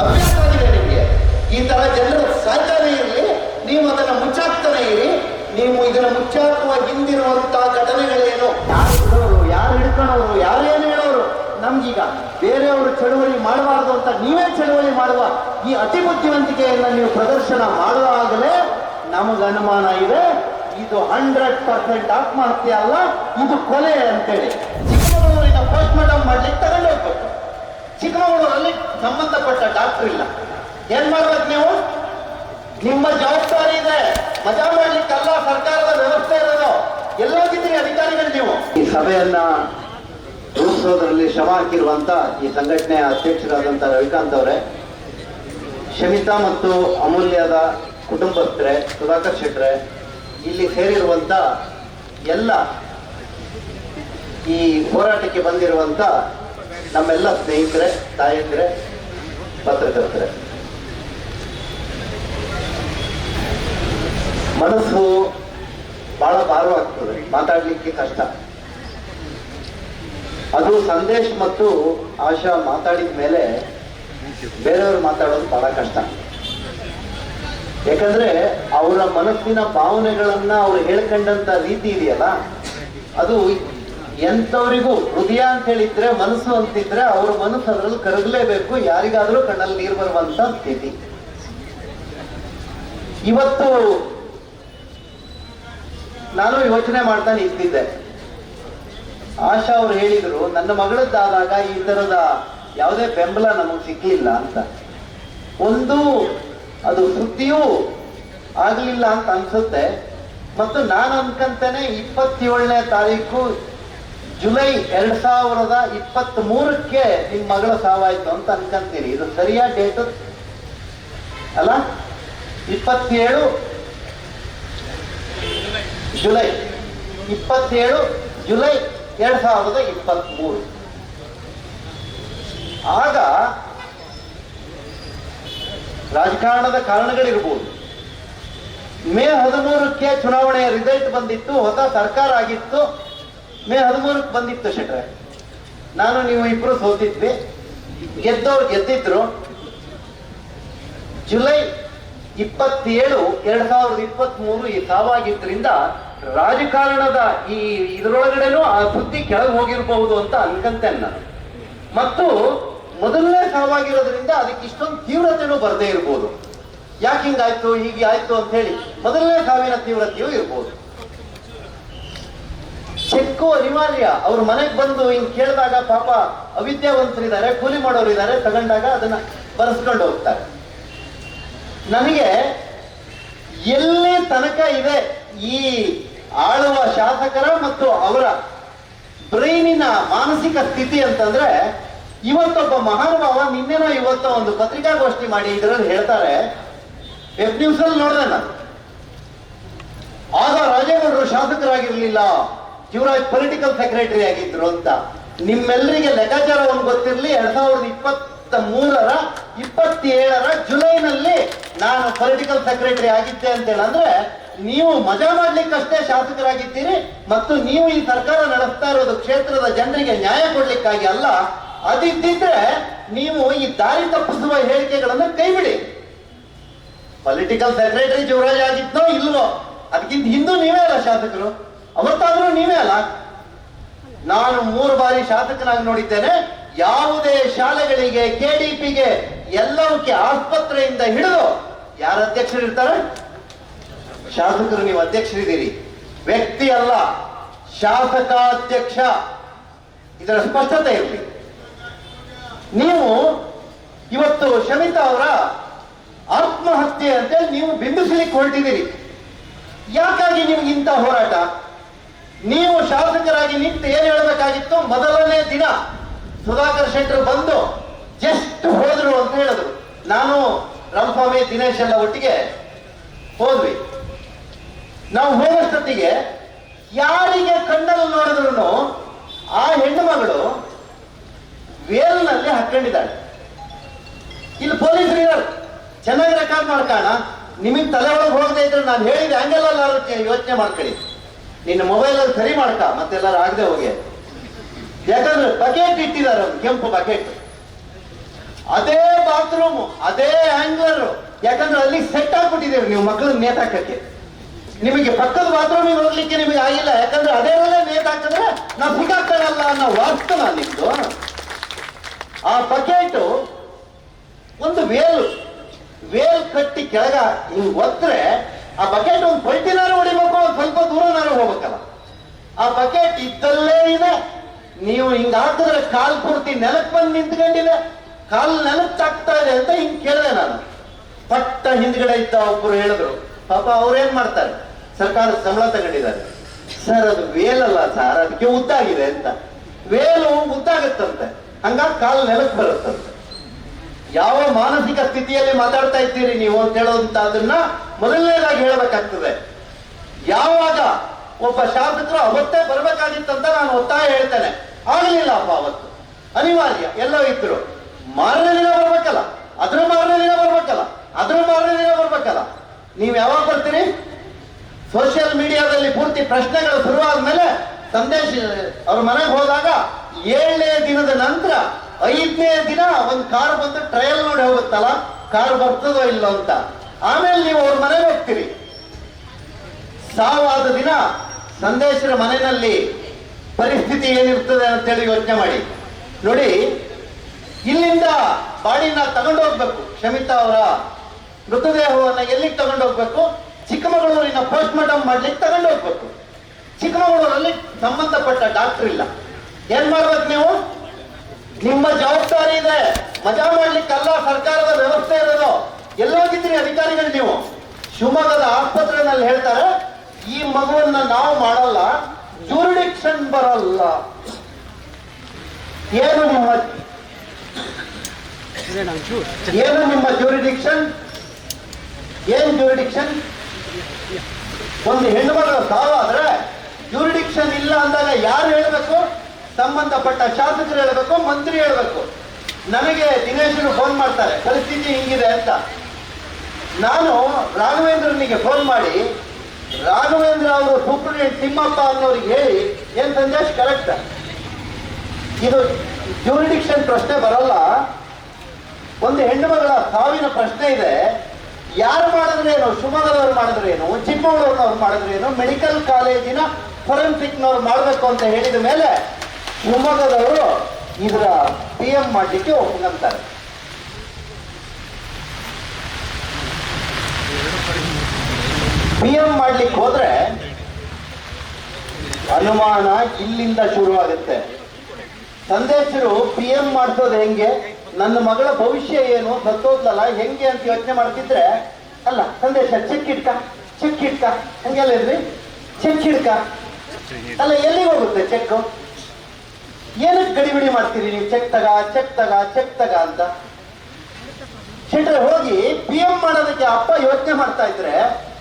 ಅಭ್ಯಾಸ ಆಗಿದೆ ನಿಮಗೆ. ಈ ತರ ಜನರು ಸಾಯ್ತಾನೆ ಇರಲಿ ನೀವು ಅದನ್ನು ಮುಚ್ಚಾಕ್ತಾನೆ ಇರಿ. ನೀವು ಇದನ್ನ ಮುಚ್ಚಾಕುವ ಹಿಂದಿರುವಂತಹ ಘಟನೆಗಳೇನು? ಯಾರು ಬಿಡೋರು ಯಾರು ಹಿಡ್ಕೊಳ್ಳೋರು ಯಾರೇನು ಹೇಳೋರು? ನಮ್ಗೀಗ ಬೇರೆಯವರು ಚಳುವಳಿ ಮಾಡಬಾರ್ದು ಅಂತ ನೀವೇ ಚಳುವಳಿ ಮಾಡುವ ಈ ಅತಿ ಬುದ್ಧಿವಂತಿಕೆಯನ್ನ ನೀವು ಪ್ರದರ್ಶನ ಮಾಡುವಾಗಲೇ ನಮಗೆ ಅನುಮಾನ ಇದೆ. ಇದು ಹಂಡ್ರೆಡ್ ಪರ್ಸೆಂಟ್ ಆತ್ಮಹತ್ಯೆ ಅಲ್ಲ, ಇದು ಕೊಲೆ ಅಂತೇಳಿ. ಚಿಕ್ಕಮಗಳೂರಿನ ಪೋಸ್ಟ್ ಮಾರ್ಟಮ್ ಮಾಡ್ಲಿಕ್ಕೆ ಚಿಕ್ಕಮಗಳೂರಲ್ಲಿ ಸಂಬಂಧಪಟ್ಟ ಡಾಕ್ಟರ್ ಇಲ್ಲ. ಏನ್ ಮಾಡ್ಬೇಕು ನೀವು? ನಿಮ್ಮ ಜವಾಬ್ದಾರಿ ಇದೆ. ಮಜಾ ಮಾಡ್ಲಿಕ್ಕೆಲ್ಲ, ಸರ್ಕಾರದ ವ್ಯವಸ್ಥೆ ಇರೋದು. ಎಲ್ಲೋಗಿದ್ದೀರಿ ಅಧಿಕಾರಿಗಳು ನೀವು. ಈ ಸಭೆಯನ್ನ ರೂಪಿಸೋದ್ರಲ್ಲಿ ಶ್ರಮ ಹಾಕಿರುವಂತ ಈ ಸಂಘಟನೆಯ ಅಧ್ಯಕ್ಷರಾದಂತ ರವಿಕಾಂತ್ ಅವರೇ, ಶಮಿತಾ ಮತ್ತು ಅಮೂಲ್ಯದ ಕುಟುಂಬಸ್ಥರೆ, ಸುಧಾಕರ್ ಶೆಟ್ರೆ, ಇಲ್ಲಿ ಸೇರಿರುವಂತ ಎಲ್ಲ ಈ ಹೋರಾಟಕ್ಕೆ ಬಂದಿರುವಂತ ನಮ್ಮೆಲ್ಲ ಸ್ನೇಹಿತರೆ, ತಾಯಂದ್ರೆ ಪತ್ರಕರ್ತರೆ ಮನಸ್ಸು ಬಹಳ ಭಾರವಾಗ್ತದೆ ಮಾತಾಡ್ಲಿಕ್ಕೆ ಕಷ್ಟ. ಅದು ಸಂದೇಶ್ ಮತ್ತು ಆಶಾ ಮಾತಾಡಿದ ಮೇಲೆ ಬೇರೆಯವರು ಮಾತಾಡೋದು ಬಹಳ ಕಷ್ಟ. ಯಾಕಂದ್ರೆ ಅವರ ಮನಸ್ಸಿನ ಭಾವನೆಗಳನ್ನ ಅವ್ರು ಹೇಳ್ಕೊಂಡಂತ ರೀತಿ ಇದೆಯಲ್ಲ, ಅದು ಎಂಥವರಿಗೂ ಹೃದಯ ಅಂತ ಹೇಳಿದ್ರೆ, ಮನಸ್ಸು ಅಂತಿದ್ರೆ ಅವ್ರ ಮನಸ್ಸು ಅದ್ರಲ್ಲಿ ಕರಗಲೇಬೇಕು. ಯಾರಿಗಾದ್ರೂ ಕಣ್ಣಲ್ಲಿ ನೀರು ಬರುವಂತ ಸ್ಥಿತಿ. ಇವತ್ತು ನಾನು ಯೋಚನೆ ಮಾಡ್ತಾ ನಿಂತಿದ್ದೆ. ಆಶಾ ಅವ್ರು ಹೇಳಿದ್ರು, ನನ್ನ ಮಗಳದ್ದಾದಾಗ ಈ ತರದ ಯಾವುದೇ ಬೆಂಬಲ ನಮಗೆ ಸಿಕ್ಕಲಿಲ್ಲ ಅಂತ. ಒಂದು, ಅದು ಸುದ್ದಿಯೂ ಆಗ್ಲಿಲ್ಲ ಅಂತ ಅನ್ಸುತ್ತೆ. ಮತ್ತು ನಾನು ಅನ್ಕಂತೇನೆ ಇಪ್ಪತ್ತೇಳನೇ ತಾರೀಕು ಜುಲೈ ಎರಡ್ ಸಾವಿರದ ಇಪ್ಪತ್ತ್ ಮೂರಕ್ಕೆ ನಿಮ್ ಮಗಳ ಸಾವಾಯ್ತು ಅಂತ ಅನ್ಕೊಂತೀನಿ. ಇದು ಸರಿಯಾದ ಡೇಟ್? ಅಲ್ಲ? ಇಪ್ಪತ್ತೇಳು? ಜುಲೈ. ಇಪ್ಪತ್ತೇಳು ಜುಲೈ ಎರಡ್ ಸಾವಿರದ ಇಪ್ಪತ್ತ್ ಮೂರು ಆಗ ರಾಜಕಾರಣದ ಕಾರಣಗಳಿರ್ಬೋದು. ಮೇ ಹದಿಮೂರಕ್ಕೆ ಚುನಾವಣೆಯ ರಿಸಲ್ಟ್ ಬಂದಿತ್ತು, ಹೊಸ ಸರ್ಕಾರ ಆಗಿತ್ತು. ಮೇ ಹದಿಮೂರಕ್ಕೆ ಬಂದಿತ್ತು ಶೆಟ್ರೆ. ನಾನು ನೀವು ಇಬ್ರು ಸೋತಿದ್ವಿ. ಗೆದ್ದವ್ರು ಗೆದ್ದಿದ್ರು. ಜುಲೈ ಇಪ್ಪತ್ತೇಳು, ಎರಡ್ ಸಾವಿರದ ಇಪ್ಪತ್ತ್ ಮೂರು ಈ ಸಾವಾಗಿದ್ದರಿಂದ ರಾಜಕಾರಣದ ಈ ಇದರೊಳಗಡೆನೂ ಆ ಸುದ್ದಿ ಕೆಳಗೆ ಹೋಗಿರಬಹುದು ಅಂತ ಅನ್ಕಂತೇನೆ ನಾನು. ಮತ್ತು ಮೊದಲನೇ ಸಾವಾಗಿರೋದ್ರಿಂದ ಅದಕ್ಕೆ ಇಷ್ಟೊಂದು ತೀವ್ರತೆನೂ ಬರದೇ ಇರ್ಬೋದು. ಯಾಕೆ ಹಿಂಗಾಯ್ತು, ಹೀಗೆ ಆಯ್ತು ಅಂತ ಹೇಳಿ ಮೊದಲನೇ ಸಾವಿನ ತೀವ್ರತೆಯೂ ಇರ್ಬೋದು. ಚೆಕ್ಕು ಅನಿವಾರ್ಯ. ಅವ್ರ ಮನೆಗೆ ಬಂದು ಹಿಂಗ್ ಕೇಳಿದಾಗ ಪಾಪ ಅವಿದ್ಯಾವಂತರಿದ್ದಾರೆ, ಕೂಲಿ ಮಾಡೋರು ಇದ್ದಾರೆ ತಗೊಂಡಾಗ ಅದನ್ನ ಬರೆಸ್ಕೊಂಡು ಹೋಗ್ತಾರೆ. ನನಗೆ ಎಲ್ಲಿ ತನಕ ಇದೆ ಈ ಆಳುವ ಶಾಸಕರ ಮತ್ತು ಅವರ ಬ್ರೈನಿನ ಮಾನಸಿಕ ಸ್ಥಿತಿ ಅಂತಂದ್ರೆ, ಇವತ್ತೊಬ್ಬ ಮಹಾನುಭಾವ ನಿನ್ನೆನೋ ಇವತ್ತ ಒಂದು ಪತ್ರಿಕಾಗೋಷ್ಠಿ ಮಾಡಿ ಇದರಲ್ಲಿ ಹೇಳ್ತಾರೆ ವೆಬ್ ನ್ಯೂಸ್ ಅಲ್ಲಿ ನೋಡಿದೆ ನಾನು. ಆಗ ರಾಜೇಗೌಡರು ಶಾಸಕರಾಗಿರ್ಲಿಲ್ಲ. ಶಿವರಾಜ್ ಪೊಲಿಟಿಕಲ್ ಸೆಕ್ರೆಟರಿ ಆಗಿದ್ರು ಅಂತ. ನಿಮ್ಮೆಲ್ಲರಿಗೆ ಒಂದು ಗೊತ್ತಿರಲಿ, ಎರಡ್ ಸಾವಿರದ ಇಪ್ಪತ್ತ ಮೂರರ ಇಪ್ಪತ್ತೇಳರ ಜುಲೈನಲ್ಲಿ ನಾನು ಪೊಲಿಟಿಕಲ್ ಸೆಕ್ರೆಟರಿ ಆಗಿದ್ದೆ ಅಂತ ಹೇಳಂದ್ರೆ ನೀವು ಮಜಾ ಮಾಡ್ಲಿಕ್ಕಷ್ಟೇ ಶಾಸಕರಾಗಿದ್ದೀರಿ ಮತ್ತು ನೀವು ಈ ಸರ್ಕಾರ ನಡೆಸ್ತಾ ಇರೋದು ಕ್ಷೇತ್ರದ ಜನರಿಗೆ ನ್ಯಾಯ ಕೊಡ್ಲಿಕ್ಕಾಗಿ ಅಲ್ಲ. ಅದಿದ್ದಿದ್ರೆ ನೀವು ಈ ದಾರಿ ತಪ್ಪಿಸುವ ಹೇಳಿಕೆಗಳನ್ನು ಕೈಬಿಡಿ. ಪೊಲಿಟಿಕಲ್ ಸೆಕ್ರೆಟರಿ ಜುವರಾಜ್ ಆಗಿದ್ನೋ ಇಲ್ವೋ ಅದಕ್ಕಿಂತ ಹಿಂದೂ ನೀವೇ ಅಲ್ಲ ಶಾಸಕರು. ಅವತ್ತಾದ್ರೂ ನೀವೇ ಅಲ್ಲ. ನಾನು ಮೂರು ಬಾರಿ ಶಾಸಕನಾಗಿ ನೋಡಿದ್ದೇನೆ. ಯಾವುದೇ ಶಾಲೆಗಳಿಗೆ ಕೆಡಿಪಿಗೆ ಎಲ್ಲವಕ್ಕೆ ಆಸ್ಪತ್ರೆಯಿಂದ ಹಿಡಿದು ಯಾರ ಅಧ್ಯಕ್ಷರು ಇರ್ತಾರೆ? ಶಾಸಕರು, ನೀವು ಅಧ್ಯಕ್ಷರಿದ್ದೀರಿ. ವ್ಯಕ್ತಿ ಅಲ್ಲ ಶಾಸಕ ಅಧ್ಯಕ್ಷ ಇದರ ಸ್ಪಷ್ಟತೆ ಇರಲಿ. ನೀವು ಇವತ್ತು ಶಮಿತಾ ಅವರ ಆತ್ಮಹತ್ಯೆ ಅಂತೇಳಿ ನೀವು ಬಿಂಬಿಸಲಿಕ್ಕೆ ಹೊರಟಿದ್ದೀರಿ ಯಾಕಾಗಿ ನಿಮ್ಗೆ ಇಂಥ ಹೋರಾಟ? ನೀವು ಶಾಸಕರಾಗಿ ನಿಂತು ಏನ್ ಹೇಳಬೇಕಾಗಿತ್ತು? ಮೊದಲನೇ ದಿನ ಸುಧಾಕರ್ ಶೆಟ್ಟರ್ ಬಂದು ಜಸ್ಟ್ ಹೋದ್ರು ಅಂತ ಹೇಳಿದ್ರು. ನಾನು ರಾಮಸ್ವಾಮಿ, ದಿನೇಶ್ ಎಲ್ಲ ಒಟ್ಟಿಗೆ ಹೋದ್ವಿ. ನಾವು ಹೋಗೋಷ್ಟೊತ್ತಿಗೆ ಯಾರಿಗೆ ಕಣ್ಣಲ್ಲಿ ನೋಡಿದ್ರು ಆ ಹೆಣ್ಣು ಮಗಳು ವೇಲ್ನಲ್ಲಿ ಹಾಕೊಂಡಿದ್ದಾಳೆ. ಇಲ್ಲಿ ಪೊಲೀಸರು ಇರೋರು. ಚೆನ್ನಾಗಿ ರೆಕಾರ್ಡ್ ಮಾಡ್ಕೋಣ ನಿಮಗೆ ತಲೆ ಒಳಗೆ ಹೋಗದೆ ಇದ್ರೆ ನಾನು ಹೇಳಿದ, ಹಂಗೆಲ್ಲ ಯೋಚನೆ ಮಾಡ್ಕೊಳ್ಳಿ. ನಿನ್ನ ಮೊಬೈಲಲ್ಲಿ ಸರಿ ಮಾಡ್ಕ ಮತ್ತೆಲ್ಲರೂ ಆಗದೆ ಹೋಗಿ. ಯಾಕಂದ್ರೆ ಬಕೆಟ್ ಇಟ್ಟಿದ್ದಾರೆ ಒಂದು ಕೆಂಪು ಬಕೆಟ್ ಅದೇ ಬಾತ್ರೂಮ್ ಅದೇ ಆಂಗ್ಲರ್ ಯಾಕಂದ್ರೆ ಅಲ್ಲಿ ಸೆಟ್ ಆಗ್ಬಿಟ್ಟಿದ್ದೀರಿ ನೀವು ಮಕ್ಕಳನ್ನ ನೇತಾಕಕ್ಕೆ ನಿಮಗೆ ಪಕ್ಕದ ಬಾತ್ರೂಮ್ ಹೋಗ್ಲಿಕ್ಕೆ ನಿಮಗೆ ಆಗಿಲ್ಲ, ಯಾಕಂದ್ರೆ ಅದೇನಲ್ಲೇ ನೇತಾಕಿದ್ರೆ ನಾವು ಹಾಕ್ತಾರಲ್ಲ ಅನ್ನೋ ವಾಸ್ತವ ನಿಮ್ದು. ಆ ಬಕೆಟು ಒಂದು ವೇಲ್ ವೇಲ್ ಕಟ್ಟಿ ಕೆಳಗ ಹಿಂಗ್ ಒತ್ತರೆ, ಆ ಬಕೆಟ್ ಒಂದು ಪಲ್ಟಿನಾರು ಒಂದು ಸ್ವಲ್ಪ ದೂರನಾರು ಹೋಗ್ಬೇಕಲ್ಲ. ಆ ಬಕೆಟ್ ಇದ್ದಲ್ಲೇ ಇದೆ. ನೀವು ಹಿಂಗ್ ಹಾಕಿದ್ರೆ ಕಾಲ್ ಪೂರ್ತಿ ನೆಲಕ್ಕೆ ಬಂದು ನಿಂತ್ಕೊಂಡಿದೆ. ಕಾಲ್ ನೆಲಕ್ಕೆ ತಾಕ್ತಾ ಇದೆ ಅಂತ ಹಿಂಗ್ ಕೇಳಿದೆ ನಾನು. ಪಟ್ಟ ಹಿಂದ್ಗಡೆ ಇದ್ದ ಒಬ್ರು ಹೇಳಿದ್ರು, ಪಾಪ ಅವ್ರೇನ್ ಮಾಡ್ತಾರೆ? ಸರ್ಕಾರ ಸಂಬಳ ತಗೊಂಡಿದ್ದಾರೆ. ಸರ್, ಅದು ವೇಲಲ್ಲ ಸರ್, ಅದಕ್ಕೆ ಉದ್ದಾಗಿದೆ ಅಂತ. ವೇಲು ಉದ್ದಾಗತ್ತಂತೆ. ಹಂಗಾಗಿ ಕಾಲು ನೆಲಕ್ಕೆ ಬರುತ್ತಂತೆ. ಯಾವ ಮಾನಸಿಕ ಸ್ಥಿತಿಯಲ್ಲಿ ಮಾತಾಡ್ತಾ ಇದ್ದೀರಿ ನೀವು ಅಂತ ಹೇಳೋದಂತ ಅದನ್ನ ಮೊದಲನೇದಾಗಿ ಹೇಳ್ಬೇಕಾಗ್ತದೆ. ಯಾವಾಗ ಒಬ್ಬ ಶಾಸಕರು ಅವತ್ತೇ ಬರ್ಬೇಕಾಗಿತ್ತಂತ ನಾನು ಒತ್ತಾಯ ಹೇಳ್ತೇನೆ. ಆಗಲಿಲ್ಲ ಅಪ್ಪ ಅವತ್ತು. ಅನಿವಾರ್ಯ, ಎಲ್ಲೋ ಇದ್ರು. ಮಾರನೇ ದಿನ ಬರ್ಬೇಕಲ್ಲ. ಅದ್ರ ಮಾರನೇ ದಿನ ಬರ್ಬೇಕಲ್ಲ. ಅದ್ರ ಮಾರನೇ ದಿನ ಬರ್ಬೇಕಲ್ಲ. ನೀವ್ ಯಾವಾಗ ಬರ್ತೀರಿ? ಸೋಷಿಯಲ್ ಮೀಡಿಯಾದಲ್ಲಿ ಪೂರ್ತಿ ಪ್ರಶ್ನೆಗಳು ಶುರುವಾದ ಮೇಲೆ ಸಂದೇಶ, ಅವ್ರ ಮನೆಗೆ ಹೋದಾಗ ಏಳನೇ ದಿನದ ನಂತರ ಐದನೇ ದಿನ ಒಂದು ಕಾರ್ ಬಂದು ಟ್ರಯಲ್ ನೋಡಿ ಹೋಗುತ್ತಲ್ಲ. ಕಾರ್ ಬರ್ತದೋ ಇಲ್ಲೋ ಅಂತ. ಆಮೇಲೆ ನೀವು ಅವ್ರ ಮನೆಗೆ ಹೋಗ್ತೀರಿ. ಸಾವಾದ ದಿನ ಸಂದೇಶರ ಮನೆಯಲ್ಲಿ ಪರಿಸ್ಥಿತಿ ಏನಿರ್ತದೆ ಅಂತೇಳಿ ಯೋಚನೆ ಮಾಡಿ. ನೋಡಿ, ಇಲ್ಲಿಂದ ಬಾಡಿನ ತಗೊಂಡು ಹೋಗ್ಬೇಕು ಶಮಿತಾ ಅವರ ಮೃತದೇಹವನ್ನು ಎಲ್ಲಿಗೆ ತಗೊಂಡು ಹೋಗ್ಬೇಕು ಚಿಕ್ಕಮಗಳೂರಿನ ಪೋಸ್ಟ್ ಮಾರ್ಟಮ್ ಮಾಡ್ಲಿಕ್ಕೆ ತಗೊಂಡೋಗ್ಬೇಕು. ಚಿಕ್ಕಮಗಳೂರಲ್ಲಿ ಸಂಬಂಧಪಟ್ಟ ಡಾಕ್ಟರ್ ಇಲ್ಲ. ಏನ್ ಮಾಡ್ಬೇಕು ನೀವು? ನಿಮ್ಮ ಜವಾಬ್ದಾರಿ ಇದೆ. ಮಜಾ ಮಾಡ್ಲಿಕ್ಕಲ್ಲ, ಸರ್ಕಾರದ ವ್ಯವಸ್ಥೆ ಇರೋದು. ಎಲ್ಲೋಗಿದ್ರಿ ಅಧಿಕಾರಿಗಳು ನೀವು. ಶಿವಮೊಗ್ಗದ ಆಸ್ಪತ್ರೆನಲ್ಲಿ ಹೇಳ್ತಾರೆ ಈ ಮಗುವನ್ನ ನಾವು ಮಾಡಲ್ಲ ಜೂರಿಡಿಕ್ಷನ್ ಬರಲ್ಲ. ಏನು ನಿಮ್ಮ ಏನು ನಿಮ್ಮ ಜೂರಿಡಿಕ್ಷನ್ ಏನ್ ಜೂರಿಡಿಕ್ಷನ್ ಒಂದು ಹೆಣ್ಣು ಸಾವು ಸಾವಾದ್ರೆ ಜೂರಿಡಿಕ್ಷನ್ ಇಲ್ಲ ಅಂದಾಗ ಯಾರು ಹೇಳಬೇಕು? ಸಂಬಂಧಪಟ್ಟ ಶಾಸಕರು ಹೇಳಬೇಕು, ಮಂತ್ರಿ ಹೇಳಬೇಕು. ನನಗೆ ದಿನೇಶರು ಫೋನ್ ಮಾಡ್ತಾರೆ, ಪರಿಸ್ಥಿತಿ ಹಿಂಗಿದೆ ಅಂತ. ನಾನು ರಾಘವೇಂದ್ರನಿಗೆ ಫೋನ್ ಮಾಡಿ ರಾಘವೇಂದ್ರ ಅವರು ಸೂಪರಿಂಟೆಂಡೆಂಟ್ ತಿಮ್ಮಪ್ಪ ಅನ್ನೋರಿಗೆ ಹೇಳಿ, ಏನ್ ಸಂದೇಶ ಕರೆಕ್ಟ್ ಇದು ಜೂರಿಡಿಕ್ಷನ್ ಪ್ರಶ್ನೆ ಬರಲ್ಲ. ಒಂದು ಹೆಣ್ಣು ಮಗಳ ಸಾವಿನ ಪ್ರಶ್ನೆ ಇದೆ. ಯಾರು ಮಾಡಿದ್ರೇನು ಶಿವಮೊಗ್ಗದವ್ರು ಮಾಡಿದ್ರೇನು ಚಿಕ್ಕಮಗಳೂರಿನವ್ರು ಮಾಡಿದ್ರೇನು ಮೆಡಿಕಲ್ ಕಾಲೇಜಿನ ಫೊರೆನ್ಸಿಕ್ನವ್ರು ಮಾಡಬೇಕು ಅಂತ ಹೇಳಿದ ಮೇಲೆ ಶಿವಮೊಗ್ಗದವರು ಇದರ ಪಿ ಎಂ ಮಾಡಲಿಕ್ಕೆ ಒಪ್ಕೊಂತಾರೆ ಪಿ ಎಂ ಮಾಡ್ಲಿಕ್ಕೆ ಹೋದ್ರೆ ಅನುಮಾನ ಇಲ್ಲಿಂದ ಶುರು ಆಗುತ್ತೆ. ಸಂದೇಶರು ಪಿ ಎಂ ಮಾಡಿಸೋದು ಹೆಂಗೆ? ನನ್ನ ಮಗಳ ಭವಿಷ್ಯ ಏನು? ಸತ್ತೋದ್ಲಲ್ಲ? ಹೆಂಗೆ ಅಂತ ಯೋಚನೆ ಮಾಡ್ತಿದ್ರೆ, ಅಲ್ಲ, ಸಂದೇಶ ಚೆಕ್ ಇಟ್ಕ ಚೆಕ್ ಇಡ್ಕ. ಹಂಗೆಲ್ಲ ಇದ್ರಿ ಚೆಕ್ ಇಡ್ಕ. ಅಲ್ಲ, ಎಲ್ಲಿಗೆ ಹೋಗುತ್ತೆ ಚೆಕ್ ಏನಕ್ಕೆ ಗಡಿಬಿಡಿ ಮಾಡ್ತೀರಿ ನೀವು? ಚೆಕ್ ತಗ ಚೆಕ್ ತಗ ಚೆಕ್ ತಗ ಅಂತ. ಶೆಟ್ರೆ, ಹೋಗಿ ಪಿ ಎಂ ಮಾಡೋದಕ್ಕೆ ಅಪ್ಪ ಯೋಚನೆ ಮಾಡ್ತಾ ಇದ್ರೆ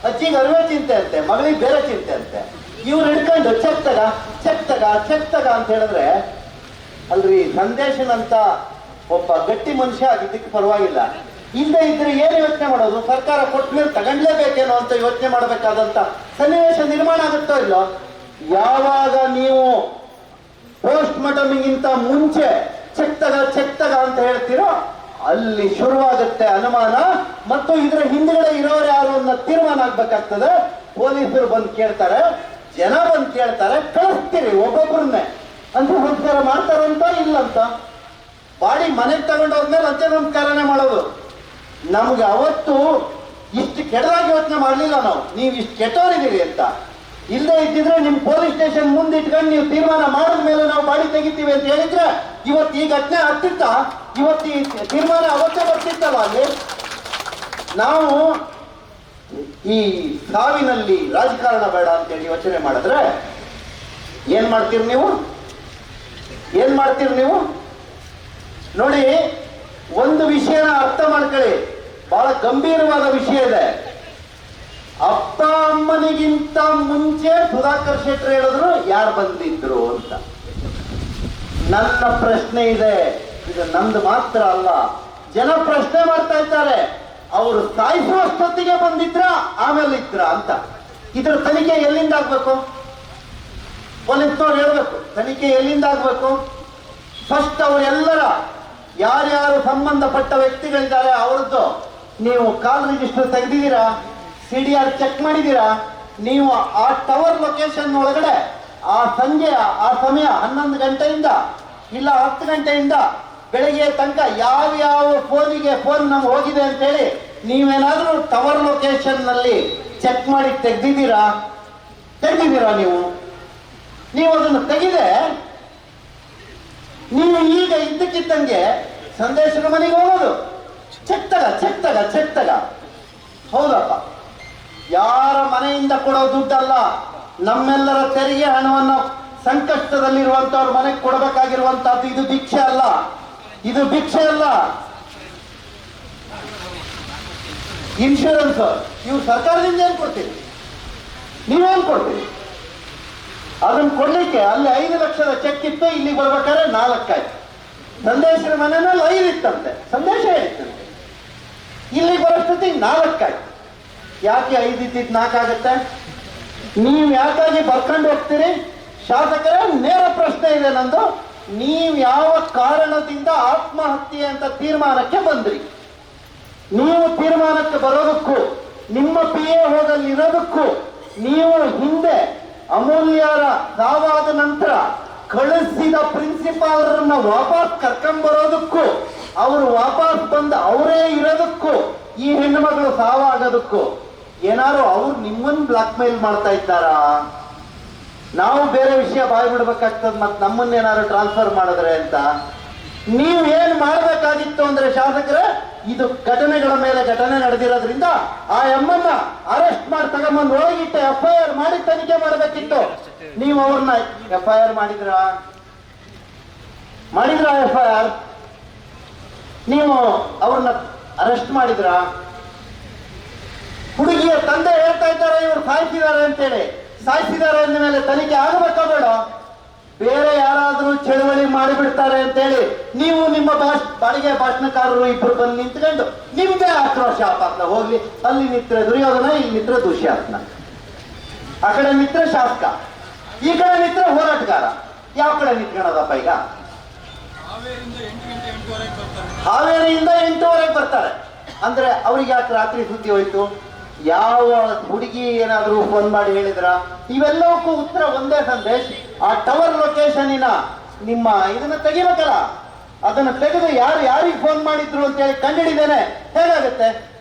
ಅಜ್ಜಿಗೆ ಅರಿವೆ ಚಿಂತೆ ಅಂತೆ, ಮಗಳಿಗೆ ಬೇರೆ ಚಿಂತೆ ಅಂತೆ. ಇವ್ರು ಹಿಡ್ಕೊಂಡು ಚೆಕ್ ತಗ ಚೆಕ್ ತಗ ಚೆಕ್ ತಗ ಅಂತ ಹೇಳಿದ್ರೆ ಅಲ್ರಿ ಸಂದೇಶನಂತ ಒಬ್ಬ ಗಟ್ಟಿ ಮನುಷ್ಯ ಆಗಿದ್ದಕ್ಕೆ ಪರವಾಗಿಲ್ಲ. ಇಲ್ಲದೆ ಇದ್ರೆ ಏನು ಯೋಚನೆ ಮಾಡೋದು? ಸರ್ಕಾರ ಕೊಟ್ಟ ಮೇಲೆ ತಗೊಂಡ್ಲೇಬೇಕೇನೋ ಅಂತ ಯೋಚನೆ ಮಾಡಬೇಕಾದಂತ ಸನ್ನಿವೇಶ ನಿರ್ಮಾಣ ಆಗುತ್ತೋ ಇಲ್ಲೋ? ಯಾವಾಗ ನೀವು ಪೋಸ್ಟ್ ಮಾರ್ಟಮಿಗಿಂತ ಮುಂಚೆ ಚೆಕ್ ತಗ ಚೆಕ್ ತಗ ಅಂತ ಹೇಳ್ತೀರೋ ಅಲ್ಲಿ ಶುರುವಾಗುತ್ತೆ ಅನುಮಾನ ಮತ್ತು ಇದರ ಹಿಂದ್ಗಡೆ ಇರೋರು ಯಾರು ಅನ್ನೋ ತೀರ್ಮಾನ ಆಗ್ಬೇಕಾಗ್ತದೆ. ಪೊಲೀಸರು ಬಂದು ಕೇಳ್ತಾರೆ, ಜನ ಬಂದು ಕೇಳ್ತಾರೆ, ಕಳಿಸ್ತೀರಿ ಒಬ್ಬೊಬ್ಬರನ್ನೇ ಅಂತ ಸಂಸ್ಕಾರ ಮಾಡ್ತಾರಂತ ಇಲ್ಲಂತ. ಬಾಡಿ ಮನೆಗೆ ತಗೊಂಡೋದ್ಮೇಲೆ ಅಂತ್ಯ ಸಂಸ್ಕಾರನೇ ಮಾಡೋದು. ನಮ್ಗೆ ಅವತ್ತು ಇಷ್ಟು ಕೆಟ್ಟದಾಗಿ ಯೋಚನೆ ಮಾಡಲಿಲ್ಲ ನಾವು. ನೀವು ಇಷ್ಟು ಕೆಟ್ಟವರಿದ್ದೀರಿ ಅಂತ. ಇಲ್ಲದೆ ಇದ್ದಿದ್ರೆ ನಿಮ್ ಪೊಲೀಸ್ ಸ್ಟೇಷನ್ ಮುಂದೆ ಇಟ್ಕೊಂಡು ನೀವು ತೀರ್ಮಾನ ಮಾಡಿದ ಮೇಲೆ ನಾವು ಬಾಡಿ ತೆಗಿತೀವಿ ಅಂತ ಹೇಳಿದ್ರೆ ಇವತ್ತು ಈ ಘಟನೆ ಆಗ್ತಿತ್ತ? ಇವತ್ತು ಈ ತೀರ್ಮಾನ ಅವತ್ತೇ ಬರ್ತಿತ್ತಲ್ಲ ಅಲ್ಲಿ? ನಾವು ಈ ಸಾವಿನಲ್ಲಿ ರಾಜಕಾರಣ ಬೇಡ ಅಂತೇಳಿ ಯೋಚನೆ ಮಾಡಿದ್ರೆ ಏನ್ ಮಾಡ್ತೀರಿ ನೀವು? ಏನ್ ಮಾಡ್ತೀರಿ ನೀವು? ನೋಡಿ, ಒಂದು ವಿಷಯನ ಅರ್ಥ ಮಾಡ್ಕೊಳ್ಳಿ. ಬಹಳ ಗಂಭೀರವಾದ ವಿಷಯ ಇದೆ. ಅಪ್ಪ ಅಮ್ಮನಿಗಿಂತ ಮುಂಚೆ ಸುಧಾಕರ್ ಶೆಟ್ಟರ್ ಹೇಳಿದ್ರು ಯಾರು ಬಂದಿದ್ರು ಅಂತ. ನನ್ನ ಪ್ರಶ್ನೆ ಇದೆ. ಇದು ನಂದು ಮಾತ್ರ ಅಲ್ಲ. ಜನ ಪ್ರಶ್ನೆ ಮಾಡ್ತಾ ಇದ್ದಾರೆ. ಅವರು ಸಾಯಿಸುವಷ್ಟೊತ್ತಿಗೆ ಬಂದಿದ್ರ, ಆಮೇಲೆ ಇದ್ರ ಅಂತ. ಇದ್ರ ತನಿಖೆ ಎಲ್ಲಿಂದ ಆಗ್ಬೇಕು? ಪೊಲೀಸ್ನವ್ರು ಹೇಳ್ಬೇಕು, ತನಿಖೆ ಎಲ್ಲಿಂದ ಆಗ್ಬೇಕು? ಫಸ್ಟ್ ಅವರೆಲ್ಲರ ಯಾರ್ಯಾರು ಸಂಬಂಧಪಟ್ಟ ವ್ಯಕ್ತಿಗಳಿದ್ದಾರೆ, ಅವರದ್ದು ನೀವು ಕಾಲ್ ರಿಜಿಸ್ಟರ್ ತೆಗೆದಿದ್ದೀರಾ? ಸಿ ಡಿ ಆರ್ ಚೆಕ್ ಮಾಡಿದ್ದೀರಾ? ನೀವು ಆ ಟವರ್ ಲೊಕೇಶನ್ ಒಳಗಡೆ, ಆ ಸಂಜೆಯ, ಆ ಸಮಯ ಹನ್ನೊಂದು ಗಂಟೆಯಿಂದ, ಇಲ್ಲ ಹತ್ತು ಗಂಟೆಯಿಂದ ಬೆಳಗ್ಗೆ ತನಕ ಯಾವ ಯಾವ ಫೋನಿಗೆ ಫೋನ್ ನಮ್ಗೆ ಹೋಗಿದೆ ಅಂತೇಳಿ ನೀವೇನಾದ್ರೂ ಟವರ್ ಲೊಕೇಶನ್ನಲ್ಲಿ ಚೆಕ್ ಮಾಡಿ ತೆಗ್ದಿದ್ದೀರಾ? ತೆಗ್ದಿದ್ದೀರಾ ನೀವು? ನೀವು ಅದನ್ನು ತೆಗೆದೆ ನೀವು ಈಗ ಇದ್ದಕ್ಕಿದ್ದಂಗೆ ಸಂದೇಶದ ಮನೆಗೆ ಹೋಗೋದು. ಚೆಕ್ ತಗ ಚೆಕ್ ತಗ ಚೆಕ್ ತಗ. ಹೌದಪ್ಪ. ಯಾರ ಮನೆಯಿಂದ ಕೊಡೋ ದುಡ್ಡಲ್ಲ, ನಮ್ಮೆಲ್ಲರ ತೆರಿಗೆ ಹಣವನ್ನು ಸಂಕಷ್ಟದಲ್ಲಿರುವಂತವ್ರ ಮನೆಗೆ ಕೊಡಬೇಕಾಗಿರುವಂತಹದ್ದು ಇದು ದೀಕ್ಷೆ ಅಲ್ಲ. ಇದು ಭಿಕ್ಷೆ ಅಲ್ಲ. ಇನ್ಶೂರೆನ್ಸ್ ನೀವು ಸರ್ಕಾರದಿಂದ ಏನ್ ಕೊಡ್ತೀರಿ? ನೀವೇನ್ ಕೊಡ್ತೀರಿ? ಅದನ್ನು ಕೊಡ್ಲಿಕ್ಕೆ ಅಲ್ಲಿ ಐದು ಲಕ್ಷದ ಚೆಕ್ ಇತ್ತು ಇಲ್ಲಿ ಬರ್ಬೇಕಾದ್ರೆ ನಾಲ್ಕಾಯ್ತು. ಸಂದೇಶರ ಮನೆಯಲ್ಲಿ ಐದು ಇತ್ತಂತೆ. ಸಂದೇಶ ಹೇಳಿತ್ತಂತೆ. ಇಲ್ಲಿ ಬರೋಷ್ಟೊತ್ತಿಗೆ ನಾಲ್ಕಾಯ್ತು. ಯಾಕೆ ಐದು ಇದ್ದಿದ್ದು ನಾಲ್ಕಾಗತ್ತೆ? ನೀವು ಯಾಕಾಗಿ ಬರ್ಕೊಂಡು ಹೋಗ್ತೀರಿ? ಶಾಸಕರ, ನೇರ ಪ್ರಶ್ನೆ ಇದೆ ನಂದು. ನೀವು ಯಾವ ಕಾರಣದಿಂದ ಆತ್ಮಹತ್ಯೆ ಅಂತ ತೀರ್ಮಾನಕ್ಕೆ ಬಂದ್ರಿ? ನೀವು ತೀರ್ಮಾನಕ್ಕೆ ಬರೋದಕ್ಕೂ, ನಿಮ್ಮ ಪಿ ಎ ಹೋದಲ್ಲಿ ಇರೋದಕ್ಕೂ ನೀವು ಹಿಂದೆ ಅಮೂಲ್ಯರ ಸಾವಾದ ನಂತರ ಕಳಿಸಿದ ಪ್ರಿನ್ಸಿಪಾಲರನ್ನ ವಾಪಸ್ ಕರ್ಕೊಂಬರೋದಕ್ಕೂ ಅವರು ವಾಪಸ್ ಬಂದು ಅವರೇ ಇರೋದಕ್ಕೂ, ಈ ಹೆಣ್ಣು ಮಗಳು ಸಾವಾಗೋದಕ್ಕೂ ಏನಾರು ಅವ್ರು ನಿಮ್ಮನ್ನು ಬ್ಲಾಕ್ ಮೇಲ್ ಮಾಡ್ತಾ ಇದ್ದಾರಾ? ನಾವು ಬೇರೆ ವಿಷಯ ಬಾಯ್ ಬಿಡ್ಬೇಕಾಗ್ತದ ಮತ್ತೆ ನಮ್ಮನ್ನೇನಾದ್ರು ಟ್ರಾನ್ಸ್ಫರ್ ಮಾಡಿದ್ರೆ ಅಂತ. ನೀವು ಏನ್ ಮಾಡಬೇಕಾಗಿತ್ತು ಅಂದ್ರೆ ಶಾಸಕರೇ, ಇದು ಘಟನೆಗಳ ಮೇಲೆ ಘಟನೆ ನಡೆದಿರೋದ್ರಿಂದ ಆ ಎಮ್ಮನ್ನ ಅರೆಸ್ಟ್ ಮಾಡಿ ತಗೊಂಬಂದು ಒಳಗಿಟ್ಟು ಎಫ್ ಐ ಆರ್ ಮಾಡಿ ತನಿಖೆ ಮಾಡಬೇಕಿತ್ತು. ನೀವು ಅವ್ರನ್ನ ಎಫ್ ಐ ಆರ್ ಮಾಡಿದ್ರ? ಮಾಡಿದ್ರ ಎಫ್ ಐ ಆರ್ ನೀವು ಅವ್ರನ್ನ ಅರೆಸ್ಟ್ ಮಾಡಿದ್ರ? ಹುಡುಗಿಯ ತಂದೆ ಹೇಳ್ತಾ ಇದ್ದಾರೆ, ಇವ್ರು ಸಾಯಿಸಿದ್ದಾರೆ ಅಂತೇಳಿ. ಸಾಯಿಸಿದ್ದಾರೆ ಅಂದ ಮೇಲೆ ತನಿಖೆ ಆಗಬೇಕಾ ಬೇಡ? ಬೇರೆ ಯಾರಾದರೂ ಚಳವಳಿ ಮಾಡಿಬಿಡ್ತಾರೆ ಅಂತೇಳಿ ನೀವು ನಿಮ್ಮ ಭಾಷ, ಬಾಡಿಗೆ ಭಾಷಣಕಾರರು ಇಬ್ಬರು ಬಂದು ನಿಂತ್ಕೊಂಡು ನಿಮ್ದೇ ಆಕ್ರೋಶ ಆಪಾತ್ನ ಹೋಗ್ಲಿ. ಅಲ್ಲಿ ನಿಂತರೆ ದುರ್ಯೋಧನ, ಇಲ್ಲಿ ನಿಂತ್ರೆ ದುಶ್ಯಾಸನ ಆ ಕಡೆ ಮಿತ್ರ ಶಾಸಕ, ಈ ಕಡೆ ನಿತ್ರ ಹೋರಾಟಗಾರ. ಯಾವ ಕಡೆ ನಿಂತ್ಕೊಳ್ಳೋದಪ್ಪ ಈಗ? ಹಾವೇರಿಯಿಂದ ಎಂಟೂವರೆಗೆ ಬರ್ತಾರೆ. ಅಂದ್ರೆ ಅವ್ರಿಗೆ ಯಾಕೆ ರಾತ್ರಿ ಸುದ್ದಿ ಹೋಯ್ತು? ಯಾವ ಹುಡುಗಿ ಏನಾದರೂ ಫೋನ್ ಮಾಡಿ ಹೇಳಿದ್ರ? ಇವೆಲ್ಲವಕ್ಕೂ ಉತ್ತರ ಒಂದೇ ಸಂದೇಶ್, ಆ ಟವರ್ ಲೊಕೇಶನಿನ ನಿಮ್ಮ ಇದನ್ನ ತೆಗಿಬೇಕಲ್ಲ? ಅದನ್ನ ತೆಗೆದು ಯಾರು ಯಾರಿಗೆ ಫೋನ್ ಮಾಡಿದ್ರು ಅಂತ ಹೇಳಿ ಕಂಡಿಡಿದೇನೆ, ಹೇಗಾಗುತ್ತೆ?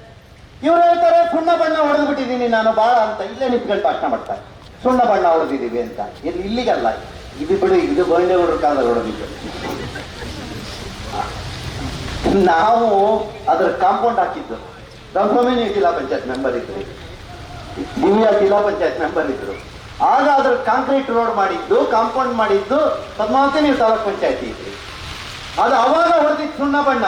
ಇವ್ರು ಹೇಳ್ತಾರೆ, ಸುಣ್ಣ ಬಣ್ಣ ಹೊಡೆದು ಬಿಟ್ಟಿದ್ದೀನಿ ನಾನು ಬಾಳ ಅಂತ. ಇಲ್ಲೇ ನಿಂತ್ಕೊಂಡು ಭಾಷಣ ಮಾಡ್ತಾರೆ. ಸುಣ್ಣ ಬಣ್ಣ ಹೊಡೆದಿದ್ದೀವಿ ಅಂತ. ಇಲ್ಲಿ ಇಲ್ಲಿಗಲ್ಲ. ಇದು ಬಿಡು, ಇದು ಗೋವಿಂದೇಗೌಡರ ಕಾಲದಲ್ಲಿ ಹೊಡೆದಿದ್ದು. ನಾವು ಅದರ ಕಾಂಪೌಂಡ್ ಹಾಕಿದ್ದು. ರಂಗಸ್ವಾಮಿ ಜಿಲ್ಲಾ ಪಂಚಾಯತ್ ಮೆಂಬರ್ ಇದ್ರು. ದಿವ್ಯಾ ಜಿಲ್ಲಾ ಪಂಚಾಯತ್ ಮೆಂಬರ್ ಇದ್ರು. ಆಗ ಅದ್ರ ಕಾಂಕ್ರೀಟ್ ರೋಡ್ ಮಾಡಿದ್ದು ಕಾಂಪೌಂಡ್ ಮಾಡಿದ್ದು ಪದ್ಮಾವತಿ ನೀವು ತಾಲೂಕ್ ಪಂಚಾಯತಿ ಇದ್ರಿ. ಅದು ಅವಾಗ ಹೊಡೆದಿತ್ತು ಸುಣ್ಣ ಬಣ್ಣ.